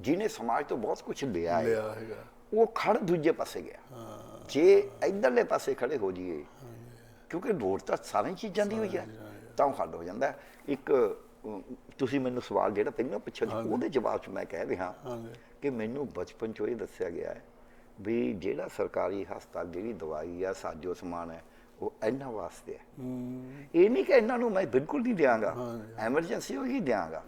ਜਿਹਨੇ ਸਮਾਜ ਤੋਂ ਬਹੁਤ ਕੁਝ ਲਿਆ ਹੈ ਲਿਆ ਹੈਗਾ। ਉਹ ਖੜ ਦੂਜੇ ਪਾਸੇ ਗਿਆ। ਜੇ ਇਧਰਲੇ ਪਾਸੇ ਖੜੇ ਹੋ ਜਾਈਏ ਕਿਉਂਕਿ ਲੋੜ ਤਾਂ ਸਾਰੀਆਂ ਚੀਜ਼ਾਂ ਦੀ ਹੋਈ ਹੈ ਤਾਂ ਉਹ ਹੱਲ ਹੋ ਜਾਂਦਾ। ਇੱਕ ਤੁਸੀਂ ਮੈਨੂੰ ਸਵਾਲ ਜਿਹੜਾ ਪਹਿਲਾਂ ਪੁੱਛਿਆ ਸੀ ਉਹਦੇ ਜਵਾਬ 'ਚ ਮੈਂ ਕਹਿ ਰਿਹਾ ਕਿ ਮੈਨੂੰ ਬਚਪਨ 'ਚੋਂ ਇਹ ਦੱਸਿਆ ਗਿਆ ਹੈ ਵੀ ਜਿਹੜਾ ਸਰਕਾਰੀ ਹਸਪਤਾਲ ਜਿਹੜੀ ਦਵਾਈ ਆ ਸਾਜੋ ਸਮਾਨ ਹੈ ਉਹ ਇਹਨਾਂ ਵਾਸਤੇ ਹੈ। ਇਹ ਨਹੀਂ ਕਿ ਇਹਨਾਂ ਨੂੰ ਮੈਂ ਬਿਲਕੁਲ ਨਹੀਂ ਦਿਆਂਗਾ। ਐਮਰਜੈਂਸੀ ਹੋਗੀ ਦਿਆਂਗਾ।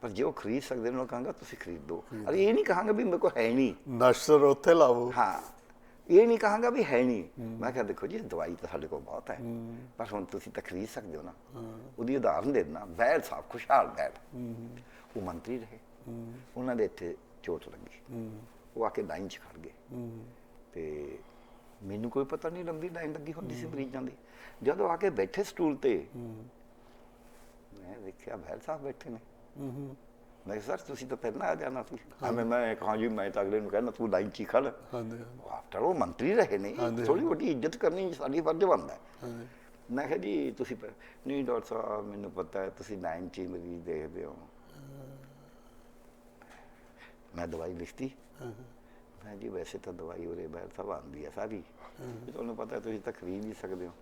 ਪਰ ਜੇ ਉਹ ਖਰੀਦ ਸਕਦੇ ਨੇ ਉਹ ਕਹਾਂਗਾ ਤੁਸੀਂ ਖਰੀਦੋ। ਅਰੇ ਇਹ ਨਹੀਂ ਕਹਾਂਗਾ ਵੀ ਮੇਰੇ ਕੋਲ ਹੈ ਨਹੀਂ। ਨਸ਼ਰ ਉੱਥੇ ਲਾਵੋ। ਹਾਂ। ਇਹ ਨਹੀਂ ਕਹਾਂਗਾ ਵੀ ਹੈ ਨਹੀਂ। ਮੈਂ ਕਿਹਾ ਦੇਖੋ ਜੀ ਦਵਾਈ ਤਾਂ ਸਾਡੇ ਕੋਲ ਬਹੁਤ ਹੈ। ਪਰ ਹੁਣ ਤੁਸੀਂ ਤਾਂ ਖਰੀਦ ਸਕਦੇ ਹੋ ਨਾ। ਉਹਦੀ ਉਦਾਹਰਨ ਦੇ ਦੇਣਾ। ਬੈਲ ਸਾਹਿਬ ਖੁਸ਼ਹਾਲ ਬੈਲ ਉਹ ਮੰਤਰੀ ਰਹੇ। ਉਹਨਾਂ ਦੇ ਇੱਥੇ ਚੋਟ ਲੱਗੀ। ਉਹ ਆ ਕੇ ਲਾਈਨ 'ਚ ਖੜ ਗਏ। ਤੇ ਮੈਨੂੰ ਕੋਈ ਪਤਾ ਨਹੀਂ ਲੰਬੀ ਲਾਈਨ ਲੱਗੀ ਹੁੰਦੀ ਸੀ ਮਰੀਜ਼ਾਂ ਦੀ। ਜਦੋਂ ਆ ਕੇ ਬੈਠੇ ਸਟੂਲ ਤੇ ਮੈਂ ਦੇਖਿਆ ਬੈਲ ਸਾਹਿਬ ਬੈਠੇ ਨੇ। ਮੈਂ ਕਿਹਾ ਸਰ ਤੁਸੀਂ ਤਾਂ ਪਹਿਲਾਂ ਆ ਜਾਣਾ ਸੀ। ਐਵੇਂ ਮੈਂ ਕਹਾਂ ਜੀ ਮੈਂ ਤਾਂ ਅਗਲੇ ਨੂੰ ਕਹਿੰਦਾ ਤੂੰ ਲਾਈਨ 'ਚ ਹੀ ਖੜ ਹਾਂਜੀ ਆਫਟਰ ਉਹ ਮੰਤਰੀ ਰਹੇ ਨੇ। ਥੋੜੀ ਵੱਡੀ ਇੱਜ਼ਤ ਕਰਨੀ ਸਾਡੀ ਫਰਜ਼ ਬਣਦਾ। ਹੈ ਮੈਂ ਕਿਹਾ ਜੀ ਤੁਸੀਂ ਨਹੀਂ ਡਾਕਟਰ ਸਾਹਿਬ ਮੈਨੂੰ ਪਤਾ ਹੈ ਤੁਸੀਂ 9 ਚ ਮਰੀਜ਼ ਦੇਖਦੇ ਹੋ। ਮੈਂ ਦਵਾਈ ਲਿਖਤੀ। ਮੈਂ ਜੀ ਵੈਸੇ ਤਾਂ ਦਵਾਈ ਉਰੇ ਬਾਹਰ ਸਭ ਆਉਂਦੀ ਹੈ ਸਾਰੀ। ਵੀ ਤੁਹਾਨੂੰ ਪਤਾ ਹੈ ਤੁਸੀਂ ਤਾਂ ਖਰੀਦ ਨਹੀਂ ਸਕਦੇ ਹੋ।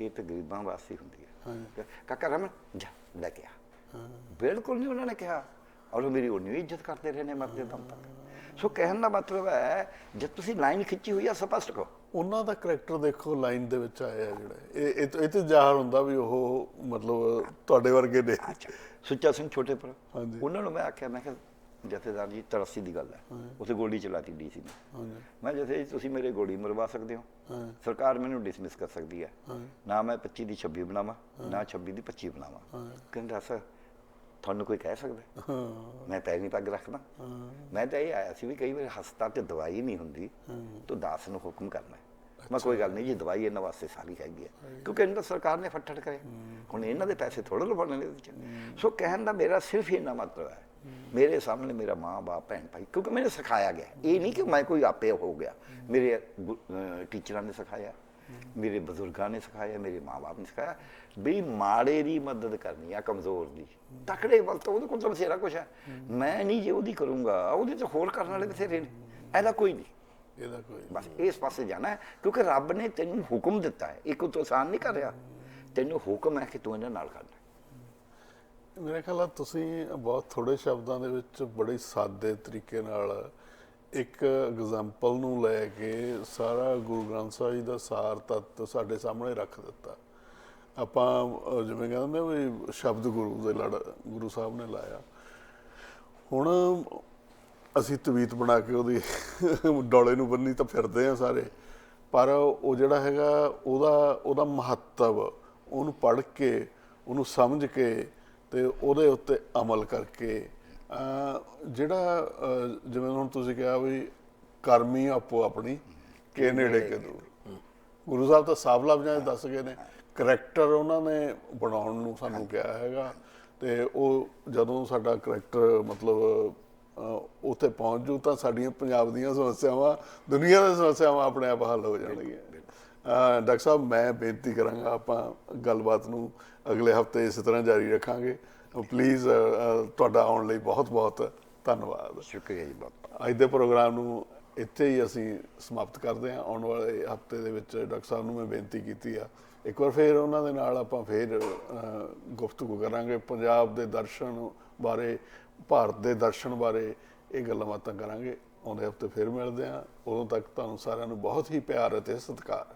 ਇਹ ਤਾਂ ਗਰੀਬਾਂ ਵਾਸਤੇ ਹੀ ਹੁੰਦੀ ਹੈ। ਕਾਕਾ ਰਮਨ ਜਾ ਲੈ ਕੇ ਆ। ਬਿਲਕੁਲ ਨਹੀਂ ਉਹਨਾਂ ਨੇ ਕਿਹਾ। ਔਰ ਉਹ ਮੇਰੀ ਉਨੀ ਇੱਜ਼ਤ ਕਰਦੇ ਰਹੇ ਨੇ ਮਰਦੇ ਦਮ ਤੱਕ। ਸੋ ਕਹਿਣ ਦਾ ਮਤਲਬ ਹੈ ਜਦ ਤੁਸੀਂ ਲਾਈਨ ਖਿੱਚੀ ਹੋਈ ਆ ਸਪਸ਼ਟ ਕਹੋ ਉਹਨਾਂ ਦਾ ਕਰੈਕਟਰ ਦੇਖੋ ਲਾਈਨ ਦੇ ਵਿੱਚ ਆਇਆ ਜਿਹੜਾ। ਇਹ ਇਹ ਤੋਂ- ਇਹ ਤੇ ਜ਼ਾਹਰ ਹੁੰਦਾ ਵੀ ਉਹ ਮਤਲਬ ਤੁਹਾਡੇ ਵਰਗੇ ਨੇ। ਸੁੱਚਾ ਸਿੰਘ ਛੋਟੇ ਪਰ। ਉਹਨਾਂ ਨੂੰ ਮੈਂ ਆਖਿਆ ਮੈਂ ਕਿਹਾ ਜਥੇਦਾਰ ਜੀ 83 ਦੀ ਗੱਲ ਹੈ। ਉਸੇ ਗੋਲੀ ਚਲਾਤੀ ਡੀਸੀ ਨੇ ਮੈਂ। ਜਥੇ ਤੁਸੀਂ ਮੇਰੇ ਗੋਲੀ ਮਰਵਾ ਸਕਦੇ ਹੋ। ਸਰਕਾਰ ਮੈਨੂੰ ਡਿਸਮਿਸ ਕਰ ਸਕਦੀ ਹੈ। ਨਾ ਮੈਂ 25 ਦੀ 26 ਬਣਾਵਾਂ ਨਾ 26 ਦੀ 25 ਬਣਾਵਾਂ। ਕਹਿੰਦਾ ਸਰ ਤੁਹਾਨੂੰ ਕੋਈ ਕਹਿ ਸਕਦਾ? ਮੈਂ ਪੈਰ ਨਹੀਂ ਪੱਗ ਰੱਖਦਾ। ਮੈਂ ਤਾਂ ਇਹ ਆਇਆ ਸੀ ਵੀ ਕਈ ਵਾਰ ਹਸਪਤਾਲ ਤੇ ਦਵਾਈ ਨਹੀਂ ਹੁੰਦੀ। ਤੂੰ ਦਾਸ ਨੂੰ ਹੁਕਮ ਕਰਨਾ। ਮੈਂ ਕੋਈ ਗੱਲ ਨਹੀਂ ਜੀ ਦਵਾਈ ਇਹਨਾਂ ਵਾਸਤੇ ਸਾਰੀ ਹੈਗੀ ਹੈ। ਕਿਉਂਕਿ ਇਹਨਾਂ ਦਾ ਸਰਕਾਰ ਨੇ ਫੱਟੜ ਕਰੇ ਹੁਣ ਇਹਨਾਂ ਦੇ ਪੈਸੇ ਥੋੜਾ ਲਵਾਉਣੇ ਨੇ ਸੋ ਕਹਿਣ ਦਾ ਮੇਰਾ ਸਿਰਫ ਇੰਨਾ ਮਤਲਬ ਹੈ ਮੇਰੇ ਸਾਹਮਣੇ ਮੇਰਾ ਮਾਂ ਬਾਪ ਭੈਣ ਭਾਈ ਕਿਉਂਕਿ ਮੈਨੂੰ ਸਿਖਾਇਆ ਗਿਆ। ਇਹ ਨਹੀਂ ਕਿ ਮੈਂ ਕੋਈ ਆਪੇ ਹੋ ਗਿਆ। ਮੇਰੇ ਟੀਚਰਾਂ ਨੇ ਸਿਖਾਇਆ ਮੇਰੇ ਬਜ਼ੁਰਗਾਂ ਨੇ ਸਿਖਾਇਆ ਮੇਰੇ ਮਾਪੇ ਨੇ ਸਿਖਾਇਆ। ਵੀ ਮਾੜੇ ਦੀ ਮਦਦ ਕਰਨੀ ਆ ਕਮਜ਼ੋਰ ਦੀ। ਤਕੜੇ ਵਕਤ ਉਹਦੇ ਕੋਲ ਤਾਂ ਬਥੇਰਾ ਕੁਛ ਹੈ। ਮੈਂ ਨਹੀਂ ਜੇ ਉਹਦੀ ਕਰੂੰਗਾ ਉਹਦੇ ਚ ਹੋਰ ਕਰਨ ਵਾਲੇ ਬਥੇਰੇ ਨੇ। ਐਦਾ ਕੋਈ ਨਹੀਂ। ਇਹਦਾ ਕੋਈ ਬਸ ਇਸ ਪਾਸੇ ਜਾਣਾ ਹੈ ਕਿਉਂਕਿ ਰੱਬ ਨੇ ਤੈਨੂੰ ਹੁਕਮ ਦਿੱਤਾ ਹੈ। ਇੱਕ ਤੋਂ ਆਸਾਨ ਨਹੀਂ ਕਰ ਰਿਹਾ। ਤੈਨੂੰ ਹੁਕਮ ਹੈ ਕਿ ਤੂੰ ਇਹਨਾਂ ਨਾਲ ਕਰਨਾ ਮੇਰੇ ਖਿਆਲ ਨਾਲ ਤੁਸੀਂ ਬਹੁਤ ਥੋੜੇ ਸ਼ਬਦਾਂ ਦੇ ਵਿੱਚ ਬੜੇ ਸਾਦੇ ਤਰੀਕੇ ਨਾਲ ਇੱਕ ਐਗਜ਼ਾਮਪਲ ਨੂੰ ਲੈ ਕੇ ਸਾਰਾ ਗੁਰੂ ਗ੍ਰੰਥ ਸਾਹਿਬ ਜੀ ਦਾ ਸਾਰ ਤੱਤ ਸਾਡੇ ਸਾਹਮਣੇ ਰੱਖ ਦਿੱਤਾ। ਆਪਾਂ ਜਿਵੇਂ ਕਹਿੰਦੇ ਵੀ ਸ਼ਬਦ ਗੁਰੂ ਦੇ ਲੜ, ਗੁਰੂ ਸਾਹਿਬ ਨੇ ਲਾਇਆ। ਹੁਣ ਅਸੀਂ ਤਵੀਤ ਬਣਾ ਕੇ ਉਹਦੀ ਡੋਲੇ ਨੂੰ ਬੰਨੀ ਤਾਂ ਫਿਰਦੇ ਆ ਸਾਰੇ। ਪਰ ਉਹ ਜਿਹੜਾ ਹੈਗਾ, ਉਹਦਾ ਉਹਦਾ ਮਹੱਤਵ ਉਹਨੂੰ ਪੜ੍ਹ ਕੇ, ਉਹਨੂੰ ਸਮਝ ਕੇ ਤੇ ਉਹਦੇ ਉੱਤੇ ਅਮਲ ਕਰਕੇ ਜਿਹੜਾ ਜਿਵੇਂ ਹੁਣ ਤੁਸੀਂ ਕਿਹਾ ਵੀ ਕਰਮੀ ਆਪੋ ਆਪਣੀ ਕੇ ਨੇੜੇ ਕੇ ਦੂਰ। ਗੁਰੂ ਸਾਹਿਬ ਤਾਂ ਸਾਫ਼ ਲਫ਼ਜ਼ਾਂ 'ਚ ਦੱਸ ਗਏ ਨੇ। ਕਰੈਕਟਰ ਉਹਨਾਂ ਨੇ ਬਣਾਉਣ ਨੂੰ ਸਾਨੂੰ ਕਿਹਾ ਹੈਗਾ ਤੇ ਉਹ ਜਦੋਂ ਸਾਡਾ ਕਰੈਕਟਰ ਮਤਲਬ ਉੱਥੇ ਪਹੁੰਚ ਜੂ ਤਾਂ ਸਾਡੀਆਂ ਪੰਜਾਬ ਦੀਆਂ ਸਮੱਸਿਆਵਾਂ ਦੁਨੀਆ ਦੀਆਂ ਸਮੱਸਿਆਵਾਂ ਆਪਣੇ ਆਪ ਹੱਲ ਹੋ ਜਾਣਗੀਆਂ। ਡਾਕਟਰ ਸਾਹਿਬ ਮੈਂ ਬੇਨਤੀ ਕਰਾਂਗਾ ਆਪਾਂ ਗੱਲਬਾਤ ਨੂੰ ਅਗਲੇ ਹਫ਼ਤੇ ਇਸੇ ਤਰ੍ਹਾਂ ਜਾਰੀ ਰੱਖਾਂਗੇ। ਪਲੀਜ਼ ਤੁਹਾਡਾ ਆਉਣ ਲਈ ਬਹੁਤ ਬਹੁਤ ਧੰਨਵਾਦ। ਸ਼ੁਕਰੀਆ ਜੀ ਬਹੁਤ। ਅੱਜ ਦੇ ਪ੍ਰੋਗਰਾਮ ਨੂੰ ਇੱਥੇ ਹੀ ਅਸੀਂ ਸਮਾਪਤ ਕਰਦੇ ਹਾਂ। ਆਉਣ ਵਾਲੇ ਹਫ਼ਤੇ ਦੇ ਵਿੱਚ ਡਾਕਟਰ ਸਾਹਿਬ ਨੂੰ ਮੈਂ ਬੇਨਤੀ ਕੀਤੀ ਆ। ਇੱਕ ਵਾਰ ਫੇਰ ਉਹਨਾਂ ਦੇ ਨਾਲ ਆਪਾਂ ਫੇਰ ਗੁਫ਼ਤਗੂ ਕਰਾਂਗੇ। ਪੰਜਾਬ ਦੇ ਦਰਸ਼ਨ ਬਾਰੇ ਭਾਰਤ ਦੇ ਦਰਸ਼ਨ ਬਾਰੇ ਇਹ ਗੱਲਾਂ ਬਾਤਾਂ ਕਰਾਂਗੇ। ਆਉਂਦੇ ਹਫ਼ਤੇ ਫੇਰ ਮਿਲਦੇ ਹਾਂ। ਉਦੋਂ ਤੱਕ ਤੁਹਾਨੂੰ ਸਾਰਿਆਂ ਨੂੰ ਬਹੁਤ ਹੀ ਪਿਆਰ ਅਤੇ ਸਤਿਕਾਰ।